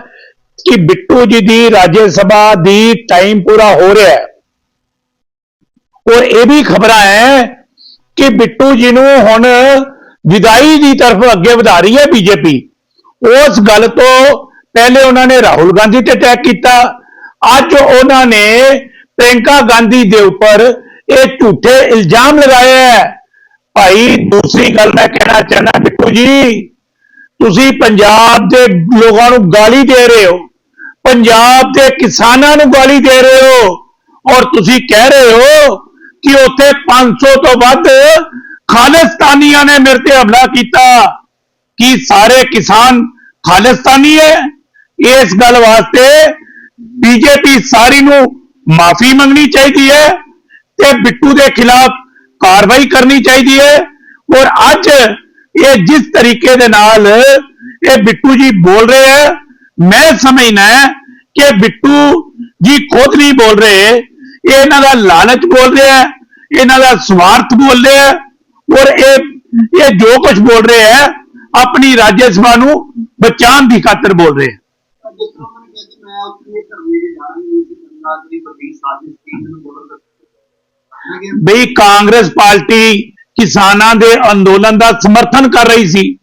K: ਕਿ ਬਿੱਟੂ ਜੀ ਦੀ ਰਾਜ ਸਭਾ ਦੀ ਟਾਈਮ ਪੂਰਾ ਹੋ ਰਿਹਾ ਹੈ। ਔਰ ਇਹ ਵੀ ਖਬਰਾਂ ਹੈ ਕਿ ਬਿੱਟੂ ਜੀ ਨੂੰ ਹੁਣ ਵਿਦਾਈ ਦੀ ਤਰਫ ਅੱਗੇ ਵਧਾ ਰਹੀ ਹੈ ਬੀਜੇਪੀ। ਉਸ ਗੱਲ ਤੋਂ ਪਹਿਲੇ ਉਹਨਾਂ ਨੇ ਰਾਹੁਲ ਗਾਂਧੀ ਤੇ ਅਟੈਕ ਕੀਤਾ। ਅੱਜ ਉਹਨਾਂ ਨੇ ਪ੍ਰਿੰਕਾ ਗਾਂਧੀ ਦੇ ਉੱਪਰ ਇਹ ਝੂਠੇ ਇਲਜ਼ਾਮ ਲਗਾਏ ਹੈ। ਭਾਈ, ਦੂਸਰੀ ਗੱਲ ਮੈਂ ਕਹਿਣਾ ਚਾਹਨਾ ਬਿੱਟੂ ਜੀ, ਤੁਸੀਂ ਪੰਜਾਬ ਦੇ ਲੋਕਾਂ ਨੂੰ ਗਾਲੀ ਦੇ ਰਹੇ ਹੋ। ਪੰਜਾਬ ਦੇ ਕਿਸਾਨਾਂ ਨੂੰ ਗਾਲੀ ਦੇ ਰਹੇ ਹੋ। ਔਰ ਤੁਸੀਂ ਕਹਿ ਰਹੇ ਹੋ ਕਿ ਉੱਥੇ 500 ਤੋਂ ਵੱਧ ਖਾਲਿਸਤਾਨੀਆਂ ਨੇ ਮੇਰੇ ਤੇ ਹਮਲਾ ਕੀਤਾ। ਕਿ ਸਾਰੇ ਕਿਸਾਨ ਖਾਲਿਸਤਾਨੀ ਹੈ? ਇਸ ਗੱਲ ਵਾਸਤੇ ਬੀਜੇਪੀ ਸਾਰੀ ਨੂੰ ਮਾਫੀ ਮੰਗਣੀ ਚਾਹੀਦੀ ਹੈ ਤੇ ਬਿੱਟੂ ਦੇ ਖਿਲਾਫ ਕਾਰਵਾਈ ਕਰਨੀ ਚਾਹੀਦੀ ਹੈ। ਔਰ ਅੱਜ ਇਹ ਜਿਸ ਤਰੀਕੇ ਦੇ ਨਾਲ ਇਹ ਬਿੱਟੂ ਜੀ ਬੋਲ ਰਹੇ ਹੈ, ਮੈਂ ਸਮਝਣਾ ਕਿ ਬਿੱਟੂ ਜੀ ਖੁਦ ਨਹੀਂ ਬੋਲ ਰਹੇ, ਇਹ ਇਹਨਾਂ ਦਾ ਲਾਲਚ ਬੋਲ ਰਿਹਾ ਹੈ। ਇਹਨਾਂ ਦਾ ਸਵਾਰਥ ਬੋਲ ਰਿਹਾ ਔਰ ਇਹ ਇਹ ਜੋ ਕੁਝ ਬੋਲ ਰਹੇ ਹੈ ਆਪਣੀ ਰਾਜ ਸਭਾ ਨੂੰ ਬਚਾਉਣ ਦੀ ਖਾਤਰ ਬੋਲ ਰਹੇ ਹੈ ਬਈ ਕਾਂਗਰਸ ਪਾਰਟੀ ਕਿਸਾਨਾਂ ਦੇ ਅੰਦੋਲਨ ਦਾ ਸਮਰਥਨ ਕਰ ਰਹੀ ਸੀ।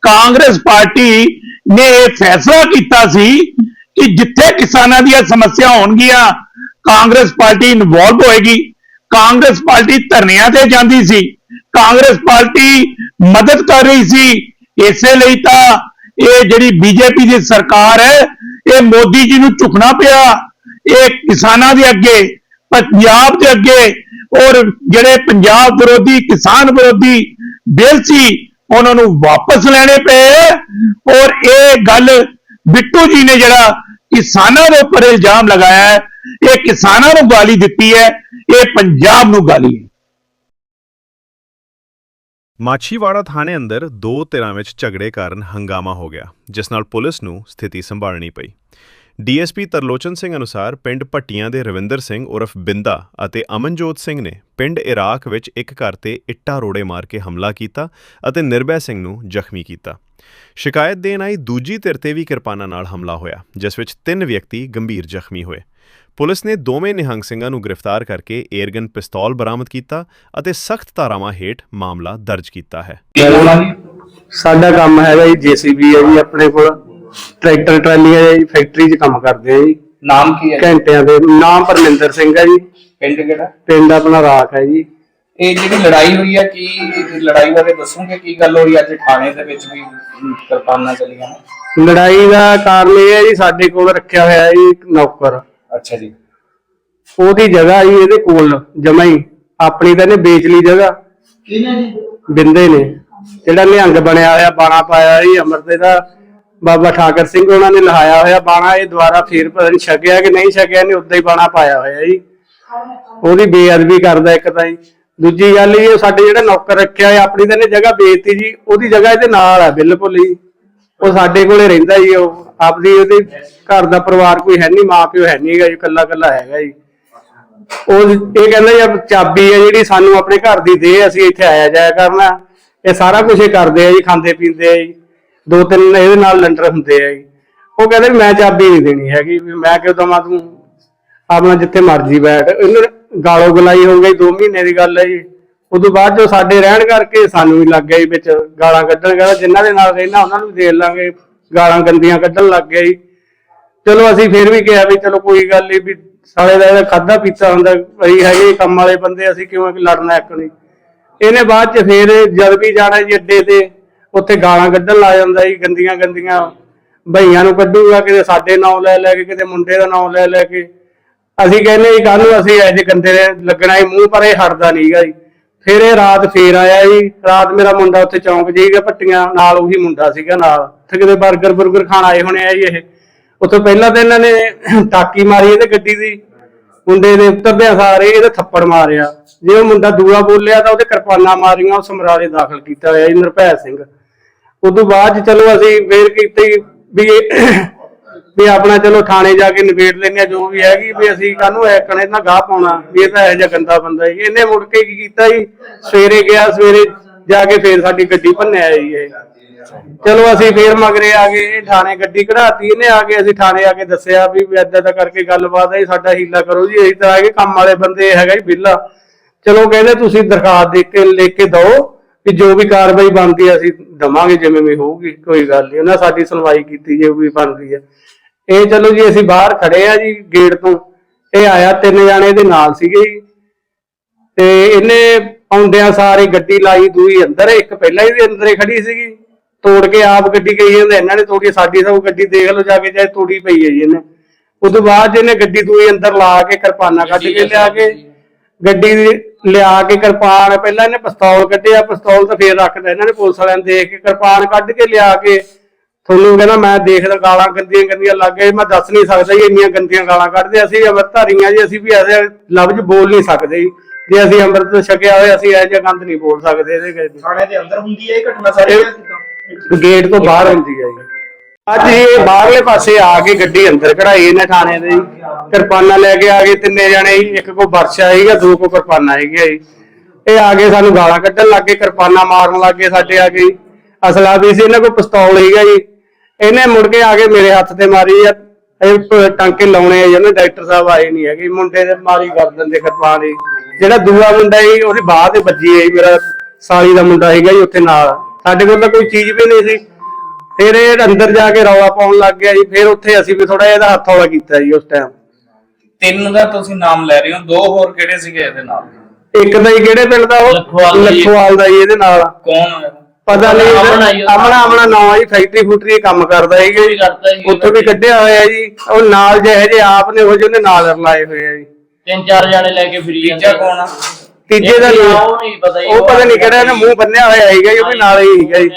K: ਕਾਂਗਰਸ ਪਾਰਟੀ ਨੇ ਇਹ ਫੈਸਲਾ ਕੀਤਾ ਸੀ ਕਿ ਜਿੱਥੇ ਕਿਸਾਨਾਂ ਦੀਆਂ ਸਮੱਸਿਆ ਹੋਣਗੀਆਂ, ਕਾਂਗਰਸ ਪਾਰਟੀ ਇਨਵੋਲਵ ਹੋਏਗੀ। ਕਾਂਗਰਸ ਪਾਰਟੀ ਧਰਨਿਆਂ ਤੇ ਜਾਂਦੀ ਸੀ। ਕਾਂਗਰਸ ਪਾਰਟੀ ਮਦਦ ਕਰ ਰਹੀ ਸੀ। ਇਸੇ ਲਈ ਤਾਂ ਇਹ ਜਿਹੜੀ ਬੀਜੇਪੀ ਦੀ ਸਰਕਾਰ ਹੈ, ਇਹ ਮੋਦੀ ਜੀ ਨੂੰ ਝੁਕਣਾ ਪਿਆ। ਇਹ ਕਿਸਾਨਾਂ ਦੇ ਅੱਗੇ, ਪੰਜਾਬ ਦੇ ਅੱਗੇ ਔਰ ਜਿਹੜੇ ਪੰਜਾਬ ਵਿਰੋਧੀ, ਕਿਸਾਨ ਵਿਰੋਧੀ ਬਿੱਲ ਸੀ, ਉਹਨਾਂ ਨੂੰ ਵਾਪਸ ਲੈਣੇ ਪਏ। ਔਰ ਇਹ ਗੱਲ ਬਿੱਟੂ ਜੀ ਨੇ ਜਿਹੜਾ ਕਿਸਾਨਾਂ ਦੇ ਉੱਪਰ ਇਲਜ਼ਾਮ ਲਗਾਇਆ ਹੈ, ਇਹ ਕਿਸਾਨਾਂ ਨੂੰ ਗਾਲੀ ਦਿੱਤੀ ਹੈ। ਇਹ ਪੰਜਾਬ ਨੂੰ
B: ਮਾਛੀਵਾੜਾ ਥਾਣੇ ਅੰਦਰ ਦੋ ਧਿਰਾਂ ਵਿੱਚ ਝਗੜੇ ਕਾਰਨ ਹੰਗਾਮਾ ਹੋ ਗਿਆ, ਜਿਸ ਨਾਲ ਪੁਲਿਸ ਨੂੰ ਸਥਿਤੀ ਸੰਭਾਲਣੀ ਪਈ। ਡੀਐਸਪੀ ਤਰਲੋਚਨ ਸਿੰਘ ਅਨੁਸਾਰ ਪਿੰਡ ਭੱਟੀਆਂ ਦੇ ਰਵਿੰਦਰ ਸਿੰਘ ਉਰਫ ਬਿੰਦਾ ਅਤੇ ਅਮਨਜੋਤ ਸਿੰਘ ਨੇ ਪਿੰਡ ਇਰਾਕ ਵਿੱਚ ਇੱਕ ਘਰ ਤੇ ਇੱਟਾਂ ਰੋੜੇ ਮਾਰ ਕੇ ਹਮਲਾ ਕੀਤਾ ਅਤੇ ਨਿਰਭੈ ਸਿੰਘ ਨੂੰ ਜ਼ਖਮੀ ਕੀਤਾ। ਸ਼ਿਕਾਇਤ ਦੇਣ ਆਈ ਦੂਜੀ ਧਿਰ ਤੇ ਵੀ ਕਿਰਪਾਨਾਂ ਨਾਲ ਹਮਲਾ ਹੋਇਆ, ਜਿਸ ਵਿੱਚ ਤਿੰਨ ਵਿਅਕਤੀ ਗੰਭੀਰ ਜ਼ਖਮੀ ਹੋਏ। ਪੁਲਿਸ ਨੇ ਦੋਵੇਂ ਨਿਹੰਗ ਸਿੰਘਾਂ ਨੂੰ ਗ੍ਰਿਫਤਾਰ ਕਰਕੇ 에ਅਰਗਨ ਪਿਸਤੌਲ ਬਰਾਮਦ ਕੀਤਾ ਅਤੇ ਸਖਤ ਧਾਰਾਵਾਂ ਹੇਠ ਮਾਮਲਾ ਦਰਜ ਕੀਤਾ ਹੈ।
L: ਸਾਡਾ ਕੰਮ ਹੈਗਾ ਜੀ ਜੀਸੀਬੀ ਹੈ ਜੀ ਆਪਣੇ ਕੋਲ। ਟਰੈਕਟਰ ਟਰਾਲੀਆਂ ਹੈ ਜੀ ਫੈਕਟਰੀ 'ਚ ਕੰਮ ਕਰਦੇ ਆ ਜੀ।
H: ਨਾਮ ਕੀ ਹੈ
L: ਘੰਟਿਆਂ ਦੇ ਨਾਮ ਪਰਮਿੰਦਰ ਸਿੰਘ ਹੈ ਜੀ।
H: ਪਿੰਡ ਕਿਹੜਾ?
L: ਪਿੰਡ ਆਪਣਾ ਰਾਖ ਹੈ ਜੀ।
H: ਇਹ ਜਿਹੜੀ ਲੜਾਈ ਹੋਈ ਹੈ ਕੀ ਲੜਾਈ ਬਾਰੇ ਦੱਸੋਗੇ? ਕੀ ਗੱਲ ਹੋਈ ਅੱਜ ਥਾਣੇ ਦੇ ਵਿੱਚ ਵੀ ਕਿਰਪਾਨਾਂ ਚਲੀਆਂ ਨੇ?
L: ਲੜਾਈ ਦਾ ਕਾਰਨ ਇਹ ਹੈ ਜੀ ਸਾਡੇ ਕੋਲ ਰੱਖਿਆ ਹੋਇਆ ਹੈ ਜੀ ਇੱਕ ਨੌਕਰ।
H: ਅੱਛਾ ਜੀ।
L: ਉਹਦੀ ਜਗ੍ਹਾ ਜੀ ਇਹਦੇ ਕੋਲ ਜਮਾ ਹੀ। ਆਪਣੀ ਤਾਂ ਇਹਨੇ ਵੇਚ ਲਈ ਜਗ੍ਹਾ।
H: ਕਿਹਨੇ ਜੀ
L: ਬਿੰਦੇ ਨੇ। ਜਿਹੜਾ ਨਿਹੰਗ ਬਣਿਆ ਹੋਇਆ ਬਾਣਾ ਪਾਇਆ ਜੀ ਅਮਰਤੇ ਦਾ ਬਾਬਾ ਠਾਕਰ ਸਿੰਘ ਉਹਨਾਂ ਨੇ ਲਹਾਇਆ ਹੋਇਆ ਬਾਣਾ ਇਹ ਦੁਬਾਰਾ ਫੇਰ ਪਤਾ ਨਹੀਂ ਛਕਿਆ ਕਿ ਨਹੀਂ ਛਕਿਆ ਨੇ ਉਦਾਂ ਹੀ ਬਾਣਾ ਪਾਇਆ ਹੋਇਆ ਜੀ। ਉਹਦੀ ਬੇਅਦਬੀ ਕਰਦਾ ਇੱਕ ਤਾਂ ਜੀ। ਦੂਜੀ ਗੱਲ ਇਹ ਸਾਡੇ ਜਿਹੜਾ ਨੌਕਰ ਰੱਖਿਆ ਹੈ ਆਪਣੀ ਤਾਂ ਇਹਨੇ ਜਗ੍ਹਾ ਵੇਚਤੀ ਜੀ। ਉਹਦੀ ਜਗ੍ਹਾ ਇਹਦੇ ਨਾਲ ਆ ਬਿਲਕੁਲ ਹੀ ਉਹ ਸਾਡੇ ਕੋਲੇ ਰਹਿੰਦਾ ਜੀ ਉਹ। ਆਪਦੀ ਉਹਦੇ ਘਰ ਦਾ ਪਰਿਵਾਰ ਕੋਈ ਹੈ ਨਹੀਂ, ਮਾਂ ਪਿਓ ਹੈ ਨਹੀਂਗਾ ਜੀ, ਇਕੱਲਾ ਇਕੱਲਾ ਹੈਗਾ ਜੀ। ਉਹ ਇਹ ਕਹਿੰਦਾ ਜੀ ਚਾਬੀ ਹੈ ਜਿਹੜੀ ਸਾਨੂੰ ਆਪਣੇ ਘਰ ਦੀ ਦੇ, ਅਸੀਂ ਇੱਥੇ ਆਇਆ ਜਾਇਆ ਕਰਨਾ। ਇਹ ਸਾਰਾ ਕੁਝ ਇਹ ਕਰਦੇ ਆ ਜੀ, ਖਾਂਦੇ ਪੀਂਦੇ ਆ ਜੀ। ਦੋ ਤਿੰਨ ਇਹਦੇ ਨਾਲ ਲੰਡਰ ਹੁੰਦੇ ਆ ਜੀ। ਉਹ ਕਹਿੰਦੇ ਮੈਂ ਚਾਬੀ ਨਹੀਂ ਦੇਣੀ ਹੈਗੀ, ਵੀ ਮੈਂ ਕਿਉਂ ਦਵਾਂ ਤੂੰ? ਆਪਣਾ ਜਿੱਥੇ ਮਰਜ਼ੀ ਬੈਠ। ਇਹਨੂੰ ਗਾਲੋ ਗਲਾਈ ਹੋ ਗਈ 2 ਮਹੀਨੇ ਦੀ ਗੱਲ ਹੈ ਜੀ। ਉਦੋਂ ਬਾਅਦ ਜੋ ਸਾਡੇ ਰਹਿਣ ਕਰਕੇ ਸਾਨੂੰ ਵੀ ਲੱਗ ਗਿਆ ਜੀ ਵਿੱਚ ਗਾਲਾਂ ਕੱਢਣ, ਕਹਿੰਦਾ ਜਿਨ੍ਹਾਂ ਦੇ ਨਾਲ ਰਹਿਣਾ, ਉਹਨਾਂ ਨੂੰ ਦੇ ਲਾਂਗੇ। ਗਾਲਾਂ ਗੰਦੀਆਂ ਕੱਢਣ ਲੱਗ ਗਿਆ ਜੀ। ਚਲੋ ਅਸੀਂ ਫਿਰ ਵੀ ਕਿਹਾ ਵੀ ਚਲੋ ਕੋਈ ਗੱਲ ਨਹੀਂ ਵੀ ਸਾਲੇ ਦਾ ਇਹਦਾ ਖਾਦਾ ਪੀਤਾ ਹੁੰਦਾ, ਅਸੀਂ ਹੈਗੇ ਕੰਮ ਵਾਲੇ ਬੰਦੇ, ਅਸੀਂ ਕਿਉਂ ਲੜਨਾ ਇੱਕ ਨਹੀਂ ਇਹਨੇ ਬਾਅਦ ਚ ਫੇਰ ਜਦ ਵੀ ਜਾਣਾ ਜੀ ਅੱਡੇ ਤੇ, ਉੱਥੇ ਗਾਲਾਂ ਕੱਢਣ ਲੱਗ ਜਾਂਦਾ ਜੀ, ਗੰਦੀਆਂ ਗੰਦੀਆਂ ਭਈਆਂ ਨੂੰ ਕੱਢੂਗਾ, ਕਿਤੇ ਸਾਡੇ ਨਾਂ ਲੈ ਲੈ ਕੇ, ਕਿਤੇ ਮੁੰਡੇ ਦਾ ਨਾਂ ਲੈ ਲੈ ਕੇ। ਅਸੀਂ ਕਹਿੰਦੇ ਜੀ ਕੱਲ ਨੂੰ ਅਸੀਂ ਐਜੇ ਗੰਦੇ ਲੱਗਣਾ ਹੀ ਮੂੰਹ ਪਰ ਇਹ ਹਟਦਾ ਨਹੀਂਗਾ ਜੀ। ਫਿਰ ਇਹ ਰਾਤ ਫੇਰ ਆਇਆ ਜੀ। ਰਾਤ ਮੇਰਾ ਮੁੰਡਾ ਉੱਥੇ ਚੌਂਕ ਜੀਗਾ ਪੱਟੀਆਂ ਨਾਲ ਉਹੀ ਮੁੰਡਾ ਸੀਗਾ ਨਾਲ। ਉੱਥੇ ਕਿਤੇ 버ਗਰ ਬੁਰਗਰ ਖਾਣ ਆਏ ਹੋਣੇ ਆ ਜੀ ਇਹ। ਉੱਥੋਂ ਪਹਿਲਾਂ ਤਾਂ ਇਹਨਾਂ ਨੇ ਟਾਕੀ ਮਾਰੀ ਇਹਦੇ ਗੱਡੀ ਦੀ। ਮੁੰਡੇ ਦੇ ਉਤਰਦਿਆਂ ਸਾਰੇ ਇਹਦੇ ਥੱਪੜ ਮਾਰਿਆ। ਜੇ ਉਹ ਮੁੰਡਾ ਦੂਆ ਬੋਲਿਆ ਤਾਂ ਉਹਦੇ ਕਿਰਪਾਨਾਂ ਮਾਰੀਆਂ, ਉਹ ਸਮਰਾਲੇ ਦਾਖਲ ਕੀਤਾ ਹੋਇਆ ਜੀ, ਨਿਰਭੈ ਸਿੰਘ। ਉਦੋਂ ਬਾਅਦ ਚਲੋ ਅਸੀਂ ਫੇਰ ਕੀਤੀ ਵੀ ਵੀ ਆਪਣਾ ਚਲੋ ਥਾਣੇ ਜਾ ਕੇ ਨਿਬੇੜ ਲੈਂਦੇ ਆ, ਜੋ ਵੀ ਹੈਗੀ, ਵੀ ਅਸੀਂ ਕਾਹਨੂੰ ਐਕਣੇ ਨਾਲ ਗਾਹ ਪਾਉਣਾ, ਵੀ ਇਹ ਤਾਂ ਇਹੋ ਜਿਹਾ ਗੰਦਾ ਬੰਦਾ ਜੀ ਇਹਨੇ ਮੁੜ ਕੇ ਕੀ ਕੀਤਾ ਜੀ? ਸਵੇਰੇ ਗਿਆ, ਸਵੇਰੇ ਜਾ ਕੇ ਫੇਰ ਸਾਡੀ ਗੱਡੀ ਭੰਨਿਆ ਜੀ ਇਹ। ਚਲੋ ਅਸੀਂ ਫੇਰ ਮਗਰੇ ਆ ਗਏ, ਇਹ ਥਾਣੇ ਗੱਡੀ ਕਢਾਤੀ, ਇਹਨੇ ਆ ਕੇ ਅਸੀਂ ਥਾਣੇ ਆ ਕੇ ਦੱਸਿਆ ਵੀ ਏਦਾਂ ਦਾ ਕਰਕੇ ਗੱਲਬਾਤ ਹੈ ਸਾਡਾ ਹੀਲਾ ਕਰੋ ਜੀ ਅਸੀਂ ਤਾਂ ਆ ਕੇ ਕੰਮ ਵਾਲੇ ਬੰਦੇ ਹੈਗਾ ਜੀ ਬਿੱਲਾ ਚਲੋ ਕਹਿੰਦੇ ਤੁਸੀਂ ਦਰਖਾਸਤ ਦੇ ਕੇ ਲੈ ਕੇ ਦਿਓ ਕਿ ਜੋ ਵੀ ਕਾਰਵਾਈ ਬਣਦੀ ਹੈ, ਅਸੀਂ ਦਵਾਂਗੇ ਜਿਵੇਂ ਵੀ ਹੋਊਗੀ, ਕੋਈ ਗੱਲ ਨਹੀਂ। ਉਹਨਾਂ ਸਾਡੀ ਸੁਣਵਾਈ ਕੀਤੀ ਜੇ ਵੀ ਬਣਦੀ ਹੈ। ਇਹ ਚਲੋ ਜੀ, ਅਸੀਂ ਬਾਹਰ ਖੜੇ ਆ ਜੀ ਗੇਟ ਤੋਂ। ਇਹ ਆਇਆ ਤਿੰਨ ਜਾਣੇ, ਇਹਦੇ ਨਾਲ ਸੀਗੇ ਜੀ। ਤੇ ਇਹਨੇ ਆਉਂਦਿਆਂ ਸਾਰੇ ਗੱਡੀ ਲਾਈ, ਦੂਈ ਅੰਦਰ, ਇੱਕ ਪਹਿਲਾਂ ਹੀ ਅੰਦਰੇ ਖੜੀ ਸੀਗੀ। ਤੋੜ ਕੇ ਆਪ ਗੱਡੀ ਗਈ ਜਾਂਦੇ ਇਹਨਾਂ ਨੇ ਤੋੜੀ, ਸਾਡੀ ਸਭ ਗੱਡੀ ਦੇਖ ਲਓ ਜਾ ਕੇ ਚਾਹੇ ਤੋੜੀ ਪਈ ਹੈ ਜੀ ਇਹਨੇ। ਉਸ ਤੋਂ ਬਾਅਦ 'ਚ ਇਹਨੇ ਗੱਡੀ ਦੂਈ ਅੰਦਰ ਲਾ ਕੇ ਕਿਰਪਾਨਾਂ ਕੱਢ ਕੇ ਲਿਆ ਕੇ, ਗੱਡੀ ਲਿਆ ਕੇ ਕਿਰਪਾਨ, ਪਹਿਲਾਂ ਇਹਨੇ ਪਿਸਤੌਲ ਕੱਢਿਆ, ਪਿਸਤੌਲ ਤਾਂ ਫੇਰ ਰੱਖਦਾ ਇਹਨਾਂ ਨੇ ਪੁਲਿਸ ਵਾਲਿਆਂ ਨੇ ਦੇਖ ਕੇ ਕਿਰਪਾਨ ਕੱਢ ਕੇ ਲਿਆ ਕੇ ਤੁਹਾਨੂੰ ਕਹਿੰਦਾ ਮੈਂ ਦੇਖਦਾ ਗਾਲਾਂ ਗੰਦੀਆਂ ਗੰਦੀਆਂ ਲੱਗ ਗਏ ਮੈਂ ਦੱਸ ਨਹੀਂ ਸਕਦਾ ਜੀ ਇੰਨੀਆਂ ਗੰਦੀਆਂ ਗਾਲਾਂ ਕੱਢਦੇ ਅਸੀਂ ਅੰਮ੍ਰਿਤਧਾਰੀਆਂ ਜੀ ਅਸੀਂ ਵੀ ਐਸੇ ਲਫ਼ਜ਼ ਬੋਲ ਨਹੀਂ ਸਕਦੇ ਜੀ। ਜੇ ਅਸੀਂ ਅੰਮ੍ਰਿਤ ਛਕਿਆ ਹੋਇਆ ਅਸੀਂ ਇਹ ਜਿਹਾ ਗੰਦ ਨਹੀਂ ਬੋਲ ਸਕਦੇ ਇਹਦੇ ਥਾਣੇ ਦੇ ਅੰਦਰ ਹੁੰਦੀ ਹੈ ਇਹ ਘਟਨਾ ਸਾਰੀ ਗੇਟ ਤੋਂ ਬਾਹਰ ਹੁੰਦੀ ਹੈ ਜੀ। ਅੱਜ ਇਹ ਬਾਹਰਲੇ ਪਾਸੇ ਆ ਕੇ ਗੱਡੀ ਅੰਦਰ ਕਢਾਈ ਇਹਨੇ ਥਾਣੇ ਦੇ ਜੀ। ਕਿਰਪਾਨਾਂ ਲੈ ਕੇ ਆ ਗਏ ਤਿੰਨੇ ਜਣੇ ਜੀ। ਇੱਕ ਕੋ ਵਰਸ਼ਾ ਸੀਗਾ ਦੋ ਕੋ ਕਿਰਪਾਨਾਂ ਹੈਗੀਆਂ ਜੀ। ਇਹ ਆ ਕੇ ਸਾਨੂੰ ਗਾਲਾਂ ਕੱਢਣ ਲੱਗ ਗਏ ਕਿਰਪਾਨਾਂ ਮਾਰਨ ਲੱਗ ਗਏ ਸਾਡੇ ਆ ਕੇ। ਅਸਲਾ ਵੀ ਸੀ ਇਹਨਾਂ ਕੋਲ ਪਿਸਤੌਲ ਸੀਗਾ ਜੀ। ਇਹਨੇ ਮੁੜ ਕੇ ਆ ਕੇ ਮੇਰੇ ਹੱਥ ਤੇ ਮਾਰੀ ਆ। ਇਹ ਟਾਂਕੇ ਲਾਉਣੇ ਆ ਜੀ ਉਹਨੇ ਡਾਕਟਰ ਸਾਹਿਬ ਆਏ ਨਹੀਂ ਹੈਗੇ। ਮੁੰਡੇ ਦੇ ਮਾਰੀ ਗਰਦਨ ਦੇ ਕਿਰਪਾਨ ਦੀ। ਜਿਹੜਾ ਦੂਆ ਮੁੰਡਾ ਜੀ ਉਹਦੀ ਬਾਹ ਤੇ ਵੱਜੀ ਹੈ ਮੇਰਾ ਸਾਲੀ ਦਾ ਮੁੰਡਾ ਸੀਗਾ ਜੀ ਉੱਥੇ ਨਾਲ। ਸਾਡੇ ਕੋਲ ਤਾਂ ਕੋਈ ਚੀਜ਼ ਵੀ ਨਹੀਂ ਸੀ। ਫਿਰ ਇਹ ਅੰਦਰ ਜਾ ਕੇ ਰੌਲਾ ਪਾਉਣ ਲੱਗ ਗਿਆ ਜੀ। ਫਿਰ ਉੱਥੇ ਅਸੀਂ ਵੀ ਥੋੜਾ ਇਹਦਾ ਹੱਥ ਹੌਲਾ ਕੀਤਾ ਜੀ ਉਸ ਟਾਈਮ
H: ਤਿੰਨ ਦਾ ਤੁਸੀਂ ਨਾਮ ਲੈ ਰਹੇ ਹੋ। ਦੋ ਹੋਰ ਕਿਹੜੇ ਸੀਗੇ ਇਹਦੇ ਨਾਲ?
L: ਇੱਕ ਦਾ ਜੀ ਕਿਹੜੇ ਪਿੰਡ ਦਾ ਉਹ?
H: ਲੱਖੋਵਾਲ ਦਾ ਜੀ।
L: ਇਹਦੇ ਨਾਲ।
H: ਕੌਣ?
L: ਪਤਾ ਨਹੀਂ। ਆਪਣਾ ਆਪਣਾ ਨਾਮ ਜੀ ਫੈਕਟਰੀ ਫੂਟਰੀ ਕੰਮ ਕਰਦਾ ਸੀਗਾ ਜੀ। ਉੱਥੋਂ ਵੀ ਕੱਢਿਆ ਹੋਇਆ ਜੀ। ਉਹ ਨਾਲ ਜਿਹੇ ਜੇ ਆਪ ਨੇ ਉਹ ਜਿਹੇ ਨਾਲ ਰਲਾਏ ਹੋਏ ਆ ਜੀ।
M: ਤਿੰਨ ਚਾਰ ਜਾਣੇ ਲੈ ਕੇ ਫਿਰੀ
H: ਤੀਜਾ ਕੌਣ ਆ?
L: ਤੀਜੇ ਦਾ
M: ਉਹ ਨਹੀਂ ਪਤਾ
L: ਉਹ ਪਤਾ ਨਹੀਂ ਕਿਹੜਾ ਇਹਨੇ ਮੂੰਹ ਬੰਨਿਆ ਹੋਇਆ ਸੀਗਾ ਜੀ ਉਹ ਵੀ ਨਾਲ ਹੀ ਸੀਗਾ ਜੀ।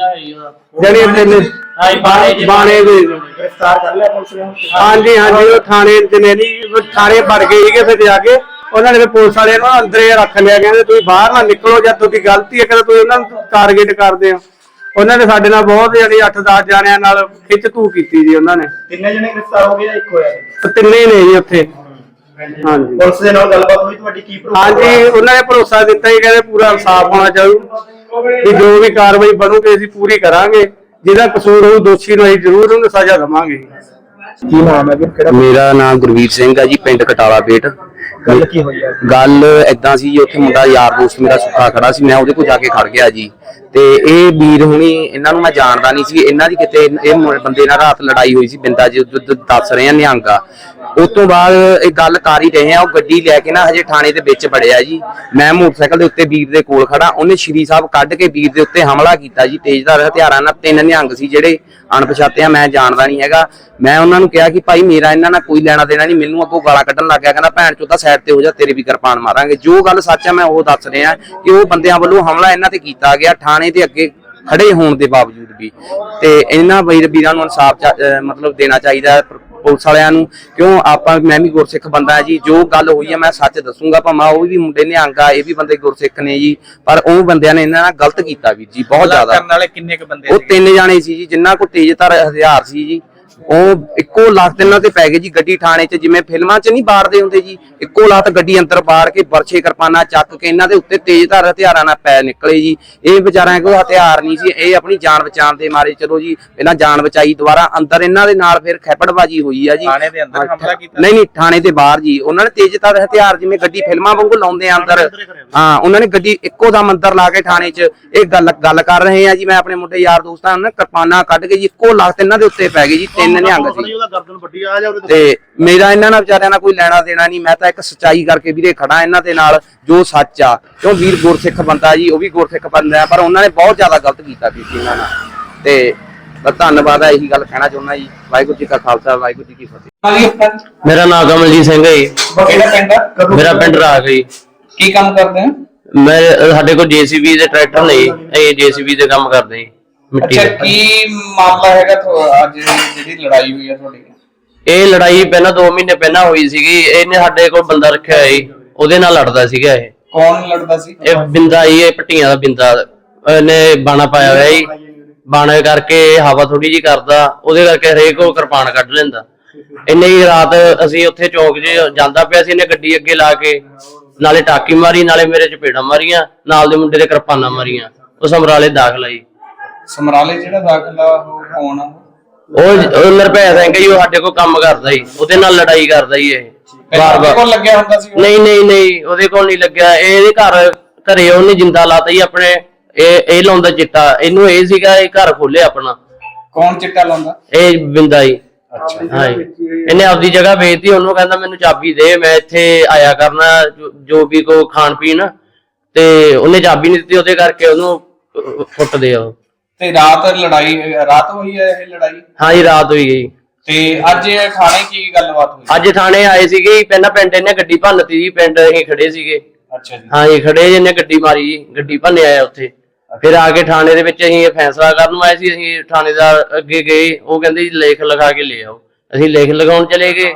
L: ਜਿਹੜੀ ਤਿੰਨ
M: ਹਾਂਜੀ, ਬਾਣੇ
L: ਬਾਣੇ ਦੇ।
H: ਗ੍ਰਿਫਤਾਰ ਕਰ ਲਿਆ ਪੁਲਿਸ ਨੇ।
L: ਹਾਂਜੀ ਹਾਂਜੀ ਉਹ ਥਾਣੇ ਨੇ ਉਹ ਥਾਣੇ ਵੜ ਗਏ ਸੀਗੇ ਫਿਰ ਜਾ ਕੇ। ਉਹਨਾਂ ਨੇ ਫਿਰ ਪੁਲਿਸ ਵਾਲਿਆਂ ਨੂੰ ਅੰਦਰੇ ਰੱਖ ਲਿਆ ਕਹਿੰਦੇ ਤੁਸੀਂ ਬਾਹਰ ਨਾ ਨਿਕਲੋ ਜਾਂ ਤੁਹਾਡੀ ਗਲਤੀ ਹੈ ਕਿ ਤੁਸੀਂ ਉਹਨਾਂ ਨੂੰ ਟਾਰਗੇਟ ਕਰਦੇ ਹੋ। ਉਹਨਾਂ ਨੇ ਸਾਡੇ ਨਾਲ ਬਹੁਤ ਜਿਹੜੀ 8-10 ਜਾਣਿਆਂ ਨਾਲ ਖਿੱਚ ਧੂ ਕੀਤੀ ਜੀ ਉਹਨਾਂ ਨੇ।
H: ਤਿੰਨੇ ਜਣੇ ਗ੍ਰਿਫਤਾਰ ਹੋ ਗਏ ਜਾਂ ਇੱਕ ਹੋਇਆ
L: ਤੇ ਤਿੰਨੇ ਨੇ ਜੀ ਉੱਥੇ। ਹਾਂਜੀ।
H: ਪੁਲਿਸ ਦੇ ਨਾਲ ਗੱਲਬਾਤ ਹੋਈ ਤੁਹਾਡੀ ਕੀ
L: ਹਾਂਜੀ ਉਹਨਾਂ ਨੇ ਭਰੋਸਾ ਦਿੱਤਾ ਹੀ ਕਹਿੰਦੇ ਪੂਰਾ ਇਨਸਾਫ ਹੋਣਾ ਚਾਹੀਦਾ ਵੀ ਜੋ ਵੀ ਕਾਰਵਾਈ ਬਣੂਗੀ ਅਸੀਂ ਪੂਰੀ ਕਰਾਂਗੇ ਜਿਹਦਾ ਕਸੂਰ ਹੋਊ ਦੋਸ਼ੀ ਨੂੰ ਅਸੀਂ ਜ਼ਰੂਰ ਉਹਨੂੰ ਸਜ਼ਾ ਦੇਵਾਂਗੇ।
H: ਕੀ ਨਾਮ ਹੈ ਕਿਹੜਾ
N: ਮੇਰਾ ਨਾਮ ਗੁਰਵੀਰ ਸਿੰਘ ਆ ਜੀ ਪਿੰਡ ਕਟਾਲਾ ਪੇਟ
H: ਗੱਲ ਕੀ ਹੋਈ ਹੈ
N: ਗੱਲ ਏਦਾਂ ਸੀ ਜੀ, ਉੱਥੇ ਮੁੰਡਾ ਯਾਰ ਦੋਸਤ ਮੇਰਾ ਸੁੱਖਾ ਖੜਾ ਸੀ, ਮੈਂ ਉਹਦੇ ਕੋਲ ਜਾ ਕੇ ਖੜ ਗਿਆ ਜੀ। ਤੇ ਇਹ ਵੀਰ ਹੁਣੀ ਇਹਨਾਂ ਨੂੰ ਮੈਂ ਜਾਣਦਾ ਨਹੀਂ ਸੀ, ਇਹਨਾਂ ਦੀ ਕਿਤੇ ਇਹ ਬੰਦੇ ਨਾਲ ਰਾਤ ਲੜਾਈ ਹੋਈ ਸੀ, ਬਿੰਦਾ ਜੀ ਦੱਸ ਰਹੇ ਆ ਨਿਹੰਗਾ। ਉਸ ਤੋਂ ਬਾਅਦ ਇਹ ਗੱਲ ਕਰ ਹੀ ਰਹੇ ਆ, ਉਹ ਗੱਡੀ ਲੈ ਕੇ ਨਾ ਹਜੇ ਥਾਣੇ ਦੇ ਵਿੱਚ ਵੜਿਆ ਜੀ। ਮੈਂ ਮੋਟਰਸਾਈਕਲ ਦੇ ਉੱਤੇ ਵੀਰ ਦੇ ਕੋਲ ਖੜਾ ਉਹਨੇ ਸ਼੍ਰੀ ਸਾਹਿਬ ਕੱਢ ਕੇ ਵੀਰ ਦੇ ਉੱਤੇ ਹਮਲਾ ਕੀਤਾ ਜੀ। ਤੇਜ਼ਧਾਰ ਹਥਿਆਰਾਂ ਨਾਲ ਤਿੰਨ ਨਿਹੰਗ ਸੀ ਜਿਹੜੇ ਅਣਪਛਾਤੇ ਆ, ਮੈਂ ਜਾਣਦਾ ਨਹੀਂ ਹੈਗਾ। ਮੈਂ ਉਹਨਾਂ ਨੂੰ ਕਿਹਾ ਕਿ ਭਾਈ ਮੇਰਾ ਇਹਨਾਂ ਨਾਲ ਕੋਈ ਲੈਣਾ ਦੇਣਾ ਨਹੀਂ, ਮੈਨੂੰ ਅੱਗੋਂ ਗਾਲਾਂ ਕੱਢਣ ਲੱਗ ਗਿਆ, ਕਹਿੰਦਾ ਭੈਣ ਚੋਦਾ ਸਾਈਡ ਤੇ ਹੋ ਜਾ, ਤੇਰੇ ਵੀ ਕਿਰਪਾਨ ਮਾਰਾਂਗੇ। ਜੋ ਗੱਲ ਸੱਚ ਆ, ਮੈਂ ਉਹ ਦੱਸ ਰਿਹਾ ਕਿ ਉਹ ਬੰਦਿਆਂ ਵੱਲੋਂ ਹਮਲਾ ਇਹਨਾਂ ਤੇ ਕੀਤਾ ਗਿਆ ਥਾਣੇ ਦੇ ਅੱਗੇ ਖੜੇ ਹੋਣ ਦੇ ਬਾਵਜੂਦ ਵੀ ਤੇ ਇਹਨਾਂ ਵੀਰ ਵੀਰਾਂ ਨੂੰ ਇਨਸਾਫ ਮਤਲਬ ਦੇਣਾ ਚਾਹੀਦਾ ਪੁਲਿਸ ਵਾਲਿਆਂ ਨੂੰ। ਕਿਉਂ? ਆਪਾਂ ਮੈਂ ਵੀ ਗੁਰਸਿੱਖ ਬੰਦਾ ਜੀ ਜੋ ਗੱਲ ਹੋਈ ਹੈ ਮੈਂ ਸੱਚ ਦੱਸੂਗਾ ਭਾਵੇਂ ਉਹ ਵੀ ਮੁੰਡੇ ਨੇ ਆ ਇਹ ਵੀ ਬੰਦੇ ਗੁਰਸਿੱਖ ਨੇ ਜੀ ਪਰ ਉਹ ਬੰਦਿਆਂ ਨੇ ਇਹਨਾਂ ਨਾਲ ਗਲਤ ਕੀਤਾ ਵੀਰ ਜੀ ਬਹੁਤ ਜ਼ਿਆਦਾ।
H: ਕਰਨ ਵਾਲੇ ਕਿੰਨੇ ਕ ਬੰਦੇ
N: ਉਹ ਤਿੰਨ ਜਾਣੇ ਸੀ ਜੀ ਜਿਨ੍ਹਾਂ ਕੋਲ ਤੇਜ਼ਧਾਰ ਹਥਿਆਰ ਸੀ ਜੀ। ਉਹ ਇੱਕੋ ਲੱਖ ਇਹਨਾਂ ਤੇ ਪੈ ਗਏ ਜੀ ਗੱਡੀ ਥਾਣੇ 'ਚ ਜਿਵੇਂ ਫਿਲਮਾਂ 'ਚ ਨਹੀਂ ਬਾੜਦੇ ਹੁੰਦੇ ਜੀ। ਇੱਕੋ ਲੱਤ ਗੱਡੀ ਅੰਦਰ ਬਾੜ ਕੇ ਵਰਛੇ ਕਿਰਪਾਨਾਂ ਚੱਕ ਕੇ ਇਹਨਾਂ ਦੇ ਉੱਤੇ ਤੇਜ਼ਧਾਰ ਹਥਿਆਰਾਂ ਨਾਲ ਪੈ ਨਿਕਲੇ ਜੀ। ਇਹ ਵਿਚਾਰਿਆਂ ਕੋਲ ਹਥਿਆਰ ਨਹੀਂ ਸੀ ਇਹ ਆਪਣੀ ਜਾਨ ਬਚਾਉਣ ਦੇ ਮਾਰੇ ਚਲੋ ਜੀ ਇਹਨਾਂ ਜਾਨ ਬਚਾਈ ਦੁਬਾਰਾ ਅੰਦਰ ਇਹਨਾਂ ਦੇ ਨਾਲ ਫਿਰ ਖੈਪੜਬਾਜੀ ਹੋਈ ਆ ਜੀ।
H: ਥਾਣੇ ਦੇ ਅੰਦਰ ਹਮਲਾ ਕੀਤਾ?
N: ਨਹੀਂ ਨਹੀਂ ਥਾਣੇ ਦੇ ਬਾਹਰ ਜੀ। ਉਹਨਾਂ ਨੇ ਤੇਜ਼ਧਾਰ ਹਥਿਆਰ ਜਿਵੇਂ ਗੱਡੀ ਫਿਲਮਾਂ ਵਾਂਗੂ ਲਾਉਂਦੇ ਆ ਅੰਦਰ। ਹਾਂ ਉਹਨਾਂ ਨੇ ਗੱਡੀ ਇੱਕੋ ਦਮ ਅੰਦਰ ਲਾ ਕੇ ਥਾਣੇ 'ਚ ਇਹ ਗੱਲ ਗੱਲ ਕਰ ਰਹੇ ਆ ਜੀ। ਮੈਂ ਆਪਣੇ ਮੁੰਡੇ ਯਾਰ ਦੋਸਤਾਂ ਨੂੰ ਕਿਰਪਾਨਾਂ ਕੱਢ ਕੇ ਜੀ ਇੱਕੋ ਲੱਖ ਤੇ ਇਹਨਾਂ ਦੇ ਉੱਤੇ ਪੈ ਗਈ ਜੀ ਤਿੰਨ ਨਿਹੰਗ ਸੀ। ਤੇ। ਮੇਰਾ ਇਹਨਾਂ ਨਾਲ ਵਿਚਾਰਿਆਂ ਨਾਲ ਕੋਈ ਲੈਣਾ ਦੇਣਾ ਨਹੀਂ ਮੈਂ ਤਾਂ ਇੱਕ ਸੱਚਾਈ ਕਰਕੇ ਵੀਰੇ ਖੜਾ ਇਹਨਾਂ ਦੇ ਨਾਲ ਜੋ ਸੱਚ ਆ। ਕਿਉਂ ਵੀਰ ਗੁਰਸਿੱਖ ਬੰਦਾ ਜੀ ਉਹ ਵੀ ਗੁਰਸਿੱਖ ਬੰਦਾ ਹੈ, ਪਰ ਉਹਨਾਂ ਨੇ ਬਹੁਤ ਜ਼ਿਆਦਾ ਗਲਤ ਕੀਤਾ ਜੀ ਇਹਨਾਂ ਨਾਲ। ਤੇ ਧੰਨਵਾਦ ਹੈ ਇਹੀ ਗੱਲ ਕਹਿਣਾ ਚਾਹੁੰਦਾ ਜੀ। ਵਾਹਿਗੁਰੂ ਜੀ ਕਾ ਖਾਲਸਾ ਵਾਹਿਗੁਰੂ ਜੀ ਕੀ ਫਤਿਹ।
M: ਮੇਰਾ ਨਾਮ ਕਮਲਜੀਤ ਸਿੰਘ ਹੈ
H: ਕਿਹੜਾ ਪਿੰਡ ਆ?
M: ਮੇਰਾ ਪਿੰਡ ਰਾਗ ਹੈ
H: ਕੀ ਕੰਮ ਕਰਦੇ ਆ?
M: ਮੈਂ ਸਾਡੇ ਕੋਲ ਜੀਸੀਬੀ ਦੇ ਟਰੈਕਟਰ ਨੇ ਜੀ। ਇਹ ਜੀਸੀਬੀ ਦੇ ਕੰਮ ਕਰਦੇ ਜੀ। ਮਿੱਟੀ
H: ਅੱਛਾ
M: ਦਾ
H: ਕੀ ਮਾਮਲਾ ਹੈਗਾ ਤੁਹਾ- ਅੱਜ ਜਿਹੜੀ ਲੜਾਈ ਹੋਈ ਹੈ ਤੁਹਾਡੀ?
M: ਇਹ ਲੜਾਈ ਪਹਿਲਾਂ 2 ਮਹੀਨੇ ਪਹਿਲਾਂ ਹੋਈ ਸੀਗੀ। ਇਹਨੇ ਸਾਡੇ ਕੋਲ ਬੰਦਾ ਰੱਖਿਆ ਹੋਇਆ ਉਹਦੇ ਨਾਲ ਲੜਦਾ ਸੀਗਾ ਇਹ।
H: ਕੌਣ ਲੜਦਾ ਸੀ?
M: ਇਹ ਬਿੰਦਾ ਜੀ ਇਹ ਪੱਟੀਆਂ ਦਾ ਬਿੰਦਾ। ਇਹਨੇ ਬਾਣਾ ਪਾਇਆ ਹੋਇਆ ਜੀ ਬਾਣੇ ਕਰਕੇ ਇਹ ਹਵਾ ਥੋੜੀ ਜੀ ਕਰਦਾ। ਉਹਦੇ ਕਰਕੇ ਹਰੇਕ ਉਹ ਕਿਰਪਾਨ ਕੱਢ ਲੈਂਦਾ। ਇੰਨੇ ਹੀ ਰਾਤ ਅਸੀਂ ਉੱਥੇ ਚੌਕ 'ਚ ਜਾਂਦਾ ਪਿਆ ਸੀ। ਇਹਨੇ ਗੱਡੀ ਅੱਗੇ ਲਾ ਕੇ ਨਾਲੇ ਟਾਕੀ ਮਾਰੀ ਨਾਲੇ ਮੇਰੇ ਚਪੇੜਾਂ ਮਾਰੀਆਂ ਨਾਲ ਦੇ ਮੁੰਡੇ ਦੇ ਕਿਰਪਾਨਾਂ ਮਾਰੀਆਂ। ਉਹ ਸਮਰਾਲੇ ਦਾਖਲ ਆਈ।
H: ਸਮਰਾਲੇ ਜਿਹੜਾ ਦਾਖਲਾ ਉਹ ਕੌਣ ਆ?
M: ਉਹ ਉਹ ਨਿਰਭੈ ਸਿੰਘ ਜੀ ਉਹ ਸਾਡੇ ਕੋਲ ਕੰਮ ਕਰਦਾ ਜੀ ਉਹਦੇ ਨਾਲ ਲੜਾਈ ਕਰਦਾ ਜੀ ਇਹ।
H: ਪਹਿਲਾਂ ਉਹਦੇ ਕੋਲ ਲੱਗਿਆ ਹੁੰਦਾ ਸੀ ਉਹ?
M: ਨਹੀਂ ਨਹੀਂ ਨਹੀਂ ਉਹਦੇ ਕੋਲ ਨਹੀਂ ਲੱਗਿਆ। ਇਹ ਇਹਦੇ ਘਰ ਘਰੇ ਉਹਨੇ ਜਿੰਦਾ ਲਾਤਾ ਜੀ ਆਪਣੇ ਇਹ ਇਹ ਲਾਉਂਦਾ ਚਿੱਟਾ। ਇਹਨੂੰ ਇਹ ਸੀਗਾ ਇਹ ਘਰ ਖੋਲਿਆ ਆਪਣਾ।
H: ਕੌਣ ਚਿੱਟਾ ਲਾਉਂਦਾ?
M: ਇਹ ਬਿੰਦਾ ਜੀ। ਹਾਂ ਜੀ। ਇਹਨੇ ਆਪਦੀ ਜਗ੍ਹਾ ਵੇਚਤੀ ਉਹਨੂੰ ਕਹਿੰਦਾ ਮੈਨੂੰ ਚਾਬੀ ਦੇ ਮੈਂ ਇੱਥੇ ਆਇਆ ਕਰਨਾ ਜੋ- ਜੋ ਵੀ ਕੋ ਖਾਣ ਪੀਣ ਤੇ ਉਹਨੇ ਚਾਬੀ ਨਹੀਂ ਦਿੱਤੀ ਉਹਦੇ ਕਰਕੇ ਉਹਨੂੰ ਅਹ, ਫੁੱਟਦੇ ਆ ਉਹ।
H: ਤੇ ਰਾਤ ਲੜਾਈ ਰਾਤ ਹੋਈ ਹੈ ਇਹ ਲੜਾਈ?
M: ਹਾਂ ਜੀ ਰਾਤ ਹੋਈ ਗਈ
H: ਤੇ ਅੱਜ ਇਹ ਥਾਣੇ ਕੀ ਗੱਲਬਾਤ ਹੋਈ?
M: ਅੱਜ ਥਾਣੇ ਆਏ ਸੀਗੇ ਜੀ, ਪਹਿਲਾਂ ਪਿੰਡ ਇਹਨੇ ਗੱਡੀ ਭੰਨਤੀ ਜੀ ਪਿੰਡ ਅਸੀਂ ਖੜੇ ਸੀਗੇ।
H: ਅੱਛਾ ਜੀ।
M: ਹਾਂ ਜੀ ਖੜੇ ਜਿਹਨੇ ਗੱਡੀ ਮਾਰੀ ਜੀ ਗੱਡੀ ਭੰਨਿਆ ਆਇਆ ਉੱਥੇ। ਫਿਰ ਆ ਕੇ ਥਾਣੇ ਦੇ ਵਿੱਚ ਅਸੀਂ ਇਹ ਫੈਸਲਾ ਕਰਨ ਆਏ ਸੀ ਅਸੀਂ ਥਾਣੇਦਾਰ ਅੱਗੇ ਗਏ ਉਹ ਕਹਿੰਦੇ ਜੀ ਲੇਖ ਲਿਖਾ ਕੇ ਲੈ ਆਓ। ਅਸੀਂ ਲੇਖ ਲਗਾਉਣ ਚਲੇ ਗਏ।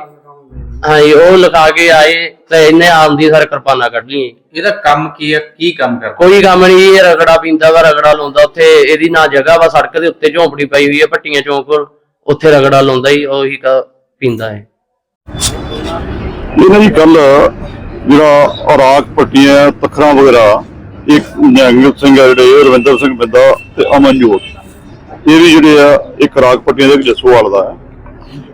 M: ਹਾਂ ਜੀ ਉਹ ਲਿਖਾ ਕੇ ਆਏ ਤੇ ਇਹਨੇ ਆਮਦੀ ਸਰ ਕਿਰਪਾਨਾ ਕੱਢ ਲਈ
H: ਇਹਦਾ ਕੰਮ ਕੀ ਹੈ? ਕੀ ਕੰਮ ਕਰਦਾ?
M: ਕੋਈ ਕੰਮ ਨਹੀਂ ਇਹ ਰਗੜਾ ਪੀਂਦਾ ਵਾ ਰਗੜਾ ਲਾਉਂਦਾ। ਉੱਥੇ ਇਹਦੀ ਨਾ ਜਗ੍ਹਾ ਵਾ ਸੜਕ ਦੇ ਉੱਤੇ ਝੌਂਪੜੀ ਪਈ ਹੋਈ ਹੈ ਭੱਟੀਆਂ ਚੌਂਕ ਕੋਲ। ਉੱਥੇ ਰਗੜਾ ਲਾਉਂਦਾ ਹੀ ਉਹੀ ਕ- ਪੀਂਦਾ ਹੈ।
O: ਇਹਨਾਂ ਦੀ ਕੱਲ ਜਿਹੜਾ ਰਾਗ ਪੱਟੀਆਂ ਤਖਰਾਂ ਵਗੈਰਾ ਇੱਕ ਨਿਹੰਗ ਸਿੰਘ ਆ ਜਿਹੜੇ ਰਵਿੰਦਰ ਸਿੰਘ ਬਿੰਦਾ ਤੇ ਅਮਨਜੋਤ ਇਹ ਵੀ ਜਿਹੜੇ ਆ ਇੱਕ ਰਾਗ ਪੱਟੀਆਂ ਦੇ ਜਸੋਵਾਲ ਦਾ ਹੈ।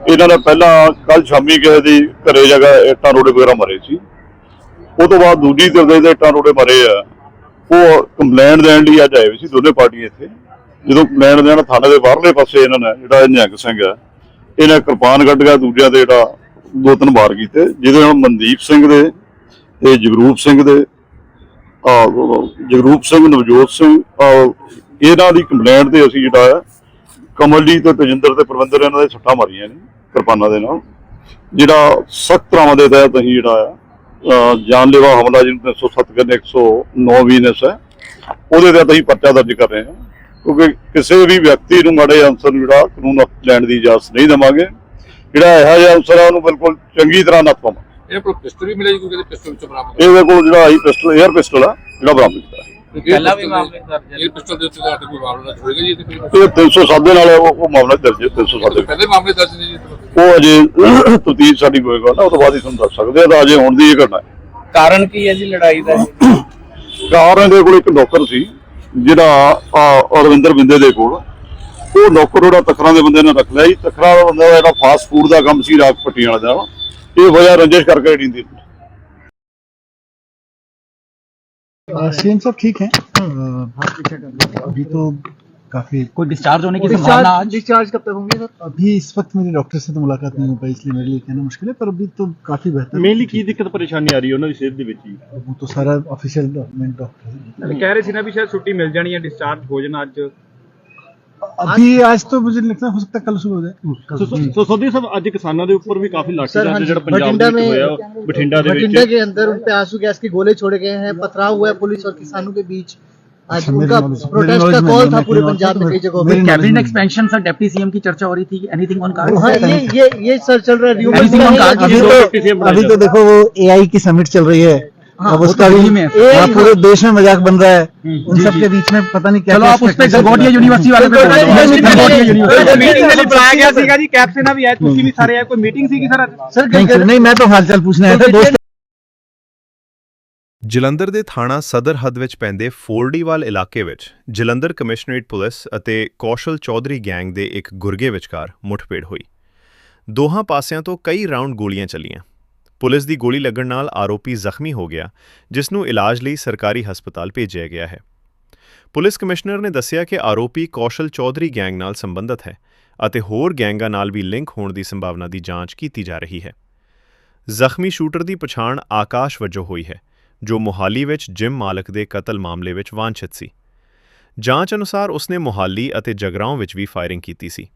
O: ਇਹਨਾਂ ਨੇ ਪਹਿਲਾਂ ਕੱਲ ਸ਼ਾਮੀ ਕਿਸੇ ਦੀ ਘਰੇ ਜਗ੍ਹਾ ਇੱਟਾਂ ਰੋੜੇ ਵਗੈਰਾ ਮਰੇ ਸੀ। ਉਹ ਤੋਂ ਬਾਅਦ ਦੂਜੀ ਧਿਰ ਦੇ ਇੱਟਾਂ ਰੋੜੇ ਮਰੇ ਆ। ਉਹ ਕੰਪਲੇਂਟ ਦੇਣ ਲਈ ਅੱਜ ਆਏ ਹੋਏ ਸੀ ਦੋਨੇ ਪਾਰਟੀਆਂ ਇੱਥੇ। ਜਦੋਂ ਕੰਪਲੇਂਟ ਦੇਣ ਥਾਣੇ ਦੇ ਬਾਹਰਲੇ ਪਾਸੇ ਇਹਨਾਂ ਨੇ, ਜਿਹੜਾ ਨਿਹੰਗ ਸਿੰਘ ਹੈ ਇਹਨੇ ਕਿਰਪਾਨ ਕੱਢ ਗਿਆ ਦੂਜਿਆਂ ਦੇ ਜਿਹੜਾ ਦੋ ਤਿੰਨ ਵਾਰ ਕੀਤੇ। ਜਿਹਦੇ ਨਾਲ ਮਨਦੀਪ ਸਿੰਘ ਦੇ ਤੇ ਜਗਰੂਪ ਸਿੰਘ ਦੇ, ਆ, ਜਗਰੂਪ ਸਿੰਘ, ਨਵਜੋਤ ਸਿੰਘ ਇਹਨਾਂ ਦੀ ਕੰਪਲੇਂਟ ਤੇ ਅਸੀਂ ਜਿਹੜਾ ਹੈ ਕਮਲਜੀਤ ਤੇ ਤਜਿੰਦਰ ਤੇ ਪ੍ਰਬੰਧਰ ਇਹਨਾਂ ਦੇ ਸੱਟਾਂ ਮਾਰੀਆਂ ਨੇ। ਕਿਰਪਾਨਾਂ ਦੇ ਨਾਲ। ਜਿਹੜਾ ਸਖਤ ਤਰ੍ਹਾਂ ਦੇ ਤਹਿਤ ਅਸੀਂ ਜਿਹੜਾ ਅਹ, ਜਾਨਲੇਵਾ ਹਮਲਾ ਜਿਹਨੂੰ 307 ਕਹਿੰਦੇ 109 ਵੀਨਸ ਹੈ ਉਹਦੇ ਤੇ ਅਸੀਂ ਪਰਚਾ ਦਰਜ ਕਰ ਰਹੇ ਹਾਂ। ਕਿਉਂਕਿ ਕਿਸੇ ਵੀ ਵਿਅਕਤੀ ਨੂੰ ਮਾੜੇ ਅਨਸਰ ਜਿਹੜਾ ਕਾਨੂੰਨ ਲੈਣ ਦੀ ਇਜਾਜ਼ਤ ਨਹੀਂ ਦੇਵਾਂਗੇ। ਜਿਹੜਾ ਇਹੋ ਜਿਹਾ ਅਨਸਰ ਆ ਉਹਨੂੰ ਬਿਲਕੁਲ ਚੰਗੀ ਤਰ੍ਹਾਂ ਨੱਥ ਪਾਵਾਂਗੇ।
P: ਇਹ ਕੋਲ ਪਿਸਟਲ ਵੀ ਮਿਲਿਆ ਜੀ ਕੋਈ ਪਿਸਟਲ ਵਿੱਚ ਬਰਾਮਦ
O: ਇਹਦੇ ਕੋਲ ਜਿਹੜਾ ਆਈ ਪਿਸਟਲ 에ਅਰ ਪਿਸਟਲ ਆ ਜਿਹੜਾ ਬਰਾਮਦ ਕੀਤਾ।
P: ਪਹਿਲਾਂ ਵੀ ਮਾਮਲੇ ਦਰਜ ਇਹ ਪਿਸਟਲ ਦੇ ਉੱਤੇ ਤੁਹਾਡੇ ਕੋਈ ਮਾਮਲਾ ਦਰਜ ਹੋਏਗਾ ਜੀ ਇਹ ਤੇ ਕੋਈ
O: ਇਹ 307 ਦੇ ਨਾਲ ਉਹ ਉਹ ਮਾਮਲਾ ਦਰਜ ਹੈ 307 ਦੇ
P: ਪਹਿਲੇ ਮਾਮਲੇ ਦਰਜ ਨੇ ਜੀ
O: ਉਹ ਅਜੇ ਤਫਤੀਸ਼ ਸਾਡੀ ਹੋਏਗਾ ਨਾ ਉਹ ਤੋਂ ਬਾਅਦ ਹੀ ਤੁਹਾਨੂੰ ਦੱਸ ਸਕਦੇ ਆ ਤਾਂ ਅਜੇ ਹੁਣ ਦੀ ਇਹ ਘਟਨਾ ਹੈ।
H: ਕਾਰਨ ਕੀ ਹੈ ਜੀ ਲੜਾਈ ਦਾ?
O: ਕਾਰਨ ਦੇ ਕੋਲ ਇੱਕ ਨੌਕਰ ਸੀ ਜਿਹੜਾ ਅਰਵਿੰਦਰ ਬਿੰਦੇ ਦੇ ਕੋਲ। ਉਹ ਨੌਕਰ ਉਹਦਾ ਤਖਰਾਂ ਦੇ ਬੰਦੇ ਨੇ ਰੱਖ ਲਿਆ ਜੀ। ਤਖਰਾਂ ਦਾ ਬੰਦਾ ਜਿਹੜਾ ਫਾਸਟ ਫੂਡ ਦਾ ਕੰਮ ਸੀ ਰਾਗ ਪੱਟੀਆਂ ਵਾਲਾ ਦਾ। ਇਹ ਵਜ੍ਹਾ ਰੰਜਿਸ਼ ਕਰਕੇ ਜਿਹੜੀ
Q: सीएम साहब ठीक है अभी तो काफी
R: कोई डिस्चार्ज होने की
Q: डिस्चार्ज-
R: संभावना आज
Q: डिस्चार्ज कब तक होंगे सर अभी इस वक्त मेरे डॉक्टर से तो मुलाकात नहीं हो पाई इसलिए मेरे लिए कहना मुश्किल है पर अभी तो काफी बेहतर
S: ਮੇਨਲੀ ਕੀ ਦਿੱਕਤ ਪਰੇਸ਼ਾਨੀ ਆ ਰਹੀ ਹੈ ਉਹਨਾਂ ਦੀ ਸਿਹਤ ਦੇ ਵਿੱਚ ਜੀ
Q: वो तो सारा ऑफिशियल डॉक्यूमेंट डॉक्टर
S: ਕਹਿ ਰਹੇ ਸੀ ਨਾ ਵੀ ਸ਼ਾਇਦ ਛੁੱਟੀ ਮਿਲ ਜਾਣੀ ਹੈ ਡਿਸਚਾਰਜ ਹੋ ਜਾਣਾ ਅੱਜ
Q: अभी आज तो मुझे लगता है हो सकता है कल सुबह हो जाए
S: ਸੋ ਸੋ ਸੋਦੀ ਸਾਹਿਬ ਅੱਜ ਕਿਸਾਨਾਂ ਦੇ ਉੱਪਰ ਵੀ ਕਾਫੀ
Q: सर,
S: ਲਾਠੀਚਾਰਜ
Q: हाँ जी,
S: ਜਿਹੜਾ ਪੰਜਾਬ
Q: बठिंडा
S: ਦੇ ਵਿੱਚ
Q: में-
S: ਹੋਇਆ ਬਠਿੰਡਾ ਦੇ
Q: बठिंडा
S: ਵਿੱਚ
Q: के अंदर उन पे आंसू गैस के गोले छोड़े गए हैं पथराव हुआ है पुलिस और किसानों के बीच आज
R: अच्छा, मेरे
Q: उनका
R: knowledge- मेरे
Q: प्रोटेस्ट का
R: knowledge में
Q: कॉल
R: नहीं,
Q: था
R: मैं
Q: पूरे
R: कहीं और
Q: पंजाब
R: था,
Q: में कई
R: तो
Q: जगहों
R: मेरे
Q: पे
R: knowledge कैबिनेट
S: तो
R: में-
S: एक्सपेंशन सर डिप्टी सीएम की चर्चा हो रही थी एनीथिंग ऑन
Q: हाँ ये ये ये सर चल रहा है rumors
R: Anything
Q: में
R: on
Q: है,
R: card?
Q: अभी
R: अभी
Q: तो-
R: तो
Q: अभी तो देखो वो एआई की समिट चल रही है
R: हाँ,
Q: अब
R: वो
Q: उसका
R: तो
Q: भी
R: दिल्ली में है।
Q: हाँ,
R: AI
Q: पूरे देश में मजाक बन रहा है उन
R: जी,
Q: सब
R: जी।
Q: के बीच में पता नहीं क्या
R: चलो
Q: क्या
R: आप उस पे
Q: speculation
R: गंगोटिया
Q: है।
R: यूनिवर्सिटी वाले पे बोल रहे हो। गंगोटिया यूनिवर्सिटी
S: ਮੀਟਿੰਗ ਲਈ ਬੁਲਾਇਆ ਗਿਆ ਸੀਗਾ ਜੀ ਕੈਪ ਸੇਨਾ ਵੀ ਆਏ ਤੁਸੀਂ ਵੀ ਸਾਰੇ ਆਏ ਕੋਈ ਮੀਟਿੰਗ ਸੀਗੀ ਸਰ
Q: सर नहीं सर, नहीं मैं तो हालचाल पूछने आया था दोस्त
B: ਜਲੰਧਰ ਦੇ ਥਾਣਾ ਸਦਰ ਹੱਦ ਵਿੱਚ ਪੈਂਦੇ ਫੋਰਡੀਵਾਲ ਇਲਾਕੇ ਵਿੱਚ ਜਲੰਧਰ ਕਮਿਸ਼ਨਰੇਟ ਪੁਲਿਸ ਅਤੇ ਕੌਸ਼ਲ ਚੌਧਰੀ ਗੈਂਗ ਦੇ ਇੱਕ ਗੁਰਗੇ ਵਿਚਕਾਰ ਮੁੱਠਭੇੜ ਹੋਈ ਦੋਹਾਂ ਪਾਸਿਆਂ ਤੋਂ ਕਈ ਰਾਉਂਡ ਗੋਲੀਆਂ ਚੱਲੀਆਂ ਪੁਲਿਸ ਦੀ ਗੋਲੀ ਲੱਗਣ ਨਾਲ ਆਰੋਪੀ ਜ਼ਖਮੀ ਹੋ ਗਿਆ, ਜਿਸ ਨੂੰ ਇਲਾਜ ਲਈ ਸਰਕਾਰੀ ਹਸਪਤਾਲ ਭੇਜਿਆ ਗਿਆ ਹੈ। ਪੁਲਿਸ ਕਮਿਸ਼ਨਰ ਨੇ ਦੱਸਿਆ ਕਿ ਆਰੋਪੀ ਕੌਸ਼ਲ ਚੌਧਰੀ ਗੈਂਗ ਨਾਲ ਸੰਬੰਧਿਤ ਹੈ ਅਤੇ ਹੋਰ ਗੈਂਗਾਂ ਨਾਲ ਵੀ ਲਿੰਕ ਹੋਣ ਦੀ ਸੰਭਾਵਨਾ ਦੀ ਜਾਂਚ ਕੀਤੀ ਜਾ ਰਹੀ ਹੈ। ਜ਼ਖਮੀ ਸ਼ੂਟਰ ਦੀ ਪਛਾਣ ਆਕਾਸ਼ ਵਜੋਂ ਹੋਈ ਹੈ, ਜੋ ਮੁਹਾਲੀ ਵਿੱਚ ਜਿਮ ਮਾਲਕ ਦੇ ਕਤਲ ਮਾਮਲੇ ਵਿੱਚ ਵਾਂਛਿਤ ਸੀ। ਜਾਂਚ ਅਨੁਸਾਰ ਉਸਨੇ ਮੋਹਾਲੀ ਅਤੇ ਜਗਰਾਉਂ ਵਿੱਚ ਵੀ ਫਾਇਰਿੰਗ ਕੀਤੀ ਸੀ।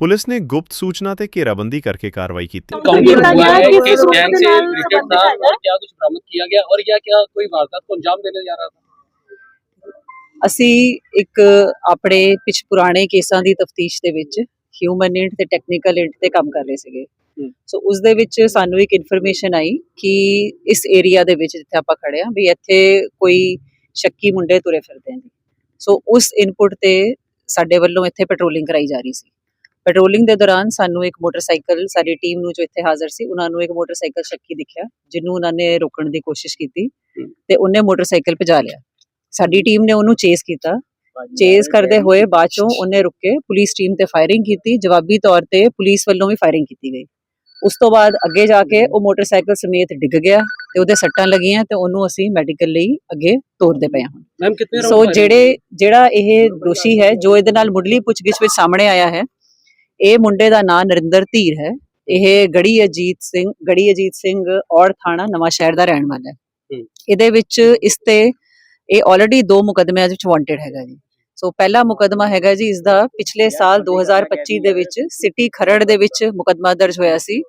B: ਪੁਲਿਸ ਨੇ ਗੁਪਤ ਸੂਚਨਾ ਤੇ ਘੇਰਾਬੰਦੀ ਕਰਕੇ ਕਾਰਵਾਈ ਕੀਤੀ
T: काउंटर हुआ है इस गैंग से रिलेटेड था और क्या कुछ बरामद किया गया और या क्या कोई वारदात को अंजाम देने जा रहा था
U: ਅਸੀਂ ਇੱਕ ਆਪਣੇ ਪਿਛ ਪੁਰਾਣੇ ਕੇਸਾਂ ਦੀ ਤਫਤੀਸ਼ ਦੇ ਵਿੱਚ ਹਿਊਮਨ ਇੰਟ ਤੇ ਟੈਕਨੀਕਲ ਇੰਟ ਤੇ ਕੰਮ ਕਰ ਰਹੇ ਸੀਗੇ ਸੋ ਉਸ ਦੇ ਵਿੱਚ ਸਾਨੂੰ ਇੱਕ ਇਨਫੋਰਮੇਸ਼ਨ ਆਈ ਕਿ ਇਸ ਏਰੀਆ ਦੇ ਵਿੱਚ ਜਿੱਥੇ ਆਪਾਂ ਖੜੇ ਆ ਵੀ ਇੱਥੇ ਕੋਈ ਸ਼ੱਕੀ ਮੁੰਡੇ ਤੁਰੇ ਫਿਰਦੇ ਨੇ ਸੋ ਉਸ ਇਨਪੁਟ ਤੇ ਸਾਡੇ ਵੱਲੋਂ ਇੱਥੇ ਪੈਟਰੋਲਿੰਗ ਕਰਾਈ ਜਾ ਰਹੀ ਸੀ ਪੈਟਰੋਲਿੰਗ ਦੇ ਦੌਰਾਨ ਸਾਨੂੰ ਇੱਕ ਮੋਟਰਸਾਈਕਲ ਸਾਡੀ ਟੀਮ ਨੂੰ ਜੋ ਇੱਥੇ ਹਾਜ਼ਰ ਸੀ ਉਹਨਾਂ ਨੂੰ ਇੱਕ ਮੋਟਰਸਾਈਕਲ ਸ਼ੱਕੀ ਦਿਖਿਆ ਜਿਹਨੂੰ ਉਹਨਾਂ ਨੇ ਰੋਕਣ ਦੀ ਕੋਸ਼ਿਸ਼ ਕੀਤੀ ਤੇ ਉਹਨੇ ਮੋਟਰਸਾਈਕਲ ਭਜਾ ਲਿਆ। ਸਾਡੀ ਟੀਮ ਨੇ ਉਹਨੂੰ ਚੇਸ ਕੀਤਾ। ਚੇਜ਼ ਕਰਦੇ ਹੋਏ ਬਾਅਦ ਚੋਂ ਉਹਨੇ ਰੁਕ ਕੇ ਪੁਲਿਸ ਟੀਮ ਤੇ ਫਾਇਰਿੰਗ ਕੀਤੀ ਜਵਾਬੀ ਤੌਰ ਤੇ ਪੁਲਿਸ ਵੱਲੋਂ ਵੀ ਫਾਇਰਿੰਗ ਕੀਤੀ ਗਈ। ਉਸ ਤੋਂ ਬਾਅਦ ਅੱਗੇ ਜਾ ਕੇ ਉਹ ਮੋਟਰਸਾਈਕਲ ਸਮੇਤ ਡਿੱਗ ਗਿਆ ਤੇ ਉਹਦੇ ਸੱਟਾਂ ਲੱਗੀਆਂ ਤੇ ਉਹਨੂੰ ਅਸੀਂ ਮੈਡੀਕਲ ਲਈ ਅੱਗੇ ਤੋਰਦੇ ਪਏ ਹਾਂ।
T: ਮੈਮ
U: ਸੋ ਜਿਹੜੇ ਜਿਹੜਾ ਇਹ ਦੋਸ਼ੀ ਹੈ ਜੋ ਇਹਦੇ ਨਾਲ ਮੁੱਢਲੀ ਪੁੱਛਗਿੱਛ ਵਿੱਚ ਸਾਹਮਣੇ ਆਇਆ ਹੈ ਇਹ ਮੁੰਡੇ ਦਾ ਨਾਂ ਨਰਿੰਦਰ ਧੀਰ ਹੈ। ਇਹ ਗੜੀ ਅਜੀਤ ਸਿੰਘ ਗੜੀ ਅਜੀਤ ਸਿੰਘ ਔੜ ਥਾਣਾ ਨਵਾਂ ਸ਼ਹਿਰ ਦਾ ਰਹਿਣ ਵਾਲਾ ਹੈ।
T: ਹੂੰ।
U: ਇਹਦੇ ਵਿੱਚ ਇਸ ਤੇ ਇਹ ਆਲਰੇਡੀ ਦੋ ਮੁਕਦਮਿਆਂ ਵਿੱਚ ਵਾਂਟਡ ਹੈਗਾ ਜੀ। ਸੋ ਪਹਿਲਾ ਮੁਕਦਮਾ ਹੈਗਾ ਜੀ ਇਸ ਦਾ ਪਿਛਲੇ ਸਾਲ 2025 ਦੇ ਵਿੱਚ ਸਿਟੀ ਖਰੜ ਦੇ ਵਿੱਚ ਮੁਕਦਮਾ ਦਰਜ ਹੋਇਆ ਸੀ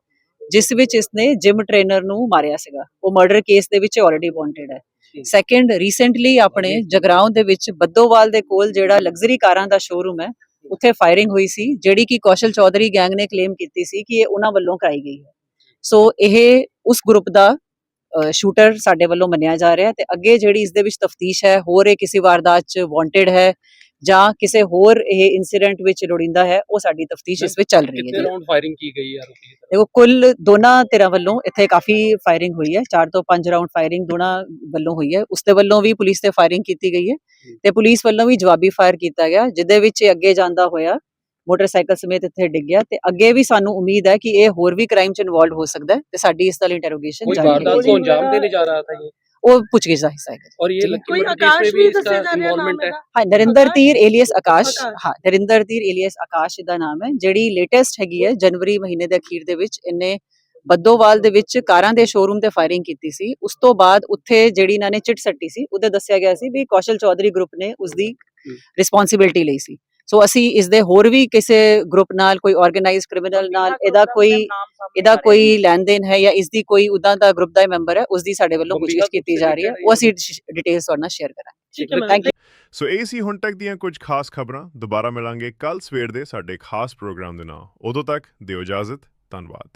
U: ਜਿਸ ਵਿੱਚ ਇਸਨੇ ਜਿਮ ਟ੍ਰੇਨਰ ਨੂੰ ਮਾਰਿਆ ਸੀਗਾ। ਉਹ ਮਰਡਰ ਕੇਸ ਦੇ ਵਿੱਚ ਆਲਰੇਡੀ ਵਾਂਟਡ ਹੈ। ਸੈਕੰਡ ਰੀਸੈਂਟਲੀ ਆਪਣੇ ਜਗਰਾਉਂ ਦੇ ਵਿੱਚ ਬੱਦੋਵਾਲ ਦੇ ਕੋਲ ਜਿਹੜਾ ਲਗਜ਼ਰੀ ਕਾਰਾਂ ਦਾ ਸ਼ੋਰੂਮ ਹੈ ਉੱਥੇ ਫਾਇਰਿੰਗ ਹੋਈ ਸੀ, ਜਿਹੜੀ ਕਿ ਕੌਸ਼ਲ ਚੌਧਰੀ ਗੈਂਗ ਨੇ ਕਲੇਮ ਕੀਤੀ ਸੀ ਕਿ ਇਹ ਉਹਨਾਂ ਵੱਲੋਂ ਕਰਾਈ ਗਈ ਹੈ। ਸੋ ਇਹ ਉਸ ਗਰੁੱਪ ਦਾ ਸ਼ੂਟਰ ਸਾਡੇ ਵੱਲੋਂ ਮੰਨਿਆ ਜਾ ਰਿਹਾ ਤੇ ਅੱਗੇ ਜਿਹੜੀ ਇਸ ਦੇ ਵਿੱਚ ਤਫਤੀਸ਼ ਹੈ, ਹੋਰ ਇਹ ਕਿਸੇ ਵਾਰਦਾਤ 'ਚ ਵਾਂਟਡ ਹੈ ਜਾਂ ਕਿਸੇ ਹੋਰ ਇਹ ਇਨਸੀਡੈਂਟ ਵਿੱਚ ਲੋੜਿੰਦਾ ਹੈ ਉਹ ਸਾਡੀ ਤਫਤੀਸ਼ ਇਸ ਵਿੱਚ ਚੱਲ ਰਹੀ ਹੈ
T: ਕਿੰਨੇ ਫਾਇਰਿੰਗ ਕੀ ਗਈ ਆਰੋਪੀ ਦੀ
U: ਦੇਖੋ ਕੁੱਲ ਦੋਨਾਂ ਧਿਰਾਂ ਵੱਲੋਂ ਇੱਥੇ ਕਾਫੀ ਫਾਇਰਿੰਗ ਹੋਈ ਹੈ 4 ਤੋਂ 5 ਰਾਉਂਡ ਫਾਇਰਿੰਗ ਦੋਨਾਂ ਵੱਲੋਂ ਹੋਈ ਹੈ। ਉਸ ਦੇ ਵੱਲੋਂ ਵੀ ਪੁਲਿਸ ਤੇ ਫਾਇਰਿੰਗ ਕੀਤੀ ਗਈ ਹੈ ਤੇ ਪੁਲਿਸ ਵੱਲੋਂ ਵੀ ਜਵਾਬੀ ਫਾਇਰ ਕੀਤਾ ਗਿਆ ਜਿਦੇ ਵਿੱਚ ਅੱਗੇ ਜਾਂਦਾ ਹੋਇਆ ਮੋਟਰਸਾਈਕਲ ਸਮੇਤ ਇੱਥੇ ਡਿੱਗ ਗਿਆ ਤੇ ਅੱਗੇ ਵੀ ਸਾਨੂੰ ਉਮੀਦ ਹੈ ਕਿ ਇਹ ਹੋਰ ਵੀ ਕ੍ਰਾਈਮ ਚ ਇਨਵੋਲਡ ਹੋ ਸਕਦਾ ਹੈ ਤੇ ਸਾਡੀ ਇਸ ਦਾ ਇੰਟਰੋਗੇਸ਼ਨ ਜਾਰੀ
T: ਹੈ
U: ਕੋਈ
T: ਵਾਰਦਾਤ ਨੂੰ ਅੰਜਾਮ ਦੇਣੇ ਜਾ ਰਹਾ ਥਾ ਇਹ
U: ਉਹ ਪੁੱਛਗਿੱਛ ਦਾ ਹਿੱਸਾ ਹੈ
T: और ये लक्की मर्डर केस में भी इसका इन्वॉल्वमेंट है
U: ਹਾਂ ਨਰਿੰਦਰ ਤੀਰ ਏਲੀਅਸ ਆਕਾਸ਼ ਹਾਂ ਨਰਿੰਦਰ ਤੀਰ ਏਲੀਅਸ ਆਕਾਸ਼ ਦਾ ਨਾਮ ਹੈ ਜਿਹੜੀ ਲੇਟੈਸਟ ਹੈਗੀ ਹੈ ਜਨਵਰੀ ਮਹੀਨੇ ਦੇ ਅਖੀਰ ਦੇ ਵਿੱਚ ਇਹਨੇ ਬੱਦੋਵਾਲ ਦੇ ਵਿੱਚ ਕਾਰਾਂ ਦੇ ਸ਼ੋਰੂਮ ਤੇ ਫਾਇਰਿੰਗ ਕੀਤੀ ਸੀ ਉਸ ਤੋਂ ਬਾਅਦ ਉੱਥੇ ਜਿਹੜੀ ਇਹਨਾਂ ਨੇ ਚਿੱਟ ਸੱਟੀ ਸੀ ਉਹਦੇ ਦੱਸਿਆ ਗਿਆ ਸੀ ਵੀ ਕੌਸ਼ਲ ਚੌਧਰੀ ਗਰੁੱਪ ਨੇ ਉਸ ਦੀ ਰਿਸਪੌਂਸਿਬਿਲਟੀ ਲਈ ਸੀ ਸੋ ਅਸੀਂ ਇਸ ਦੇ ਹੋਰ ਵੀ ਕਿਸੇ ਗਰੁੱਪ ਨਾਲ ਕੋਈ ਆਰਗੇਨਾਈਜ਼ਡ ਕ੍ਰਿਮੀਨਲ ਨਾਲ ਇਹਦਾ ਕੋਈ ਇਹਦਾ ਕੋਈ ਲੈਣ ਦੇਣ ਹੈ ਜਾਂ ਇਸ ਦੀ ਕੋਈ ਉਦਾਂ ਦਾ ਗਰੁੱਪ ਦਾ ਮੈਂਬਰ ਹੈ ਉਸ ਦੀ ਸਾਡੇ ਵੱਲੋਂ ਪੁੱਛਗਿੱਛ ਕੀਤੀ ਜਾ ਰਹੀ ਹੈ। ਉਹ ਅਸੀਂ ਡਿਟੇਲਸ ਤੁਹਾਡੇ ਨਾਲ ਸ਼ੇਅਰ ਕਰਾਂਗੇ। ਥੈਂਕ ਯੂ
A: ਸੋ ਇਹ ਸੀ ਹੁਣ ਤੱਕ ਦੀਆਂ ਕੁਝ ਖਾਸ ਖਬਰਾਂ। ਦੁਬਾਰਾ ਮਿਲਾਂਗੇ ਕੱਲ ਸਵੇਰ ਦੇ ਸਾਡੇ ਖਾਸ ਪ੍ਰੋਗਰਾਮ ਦੇ ਨਾਲ। ਉਦੋਂ ਤੱਕ ਦਿਓ ਇਜਾਜ਼ਤ। ਧੰਨਵਾਦ।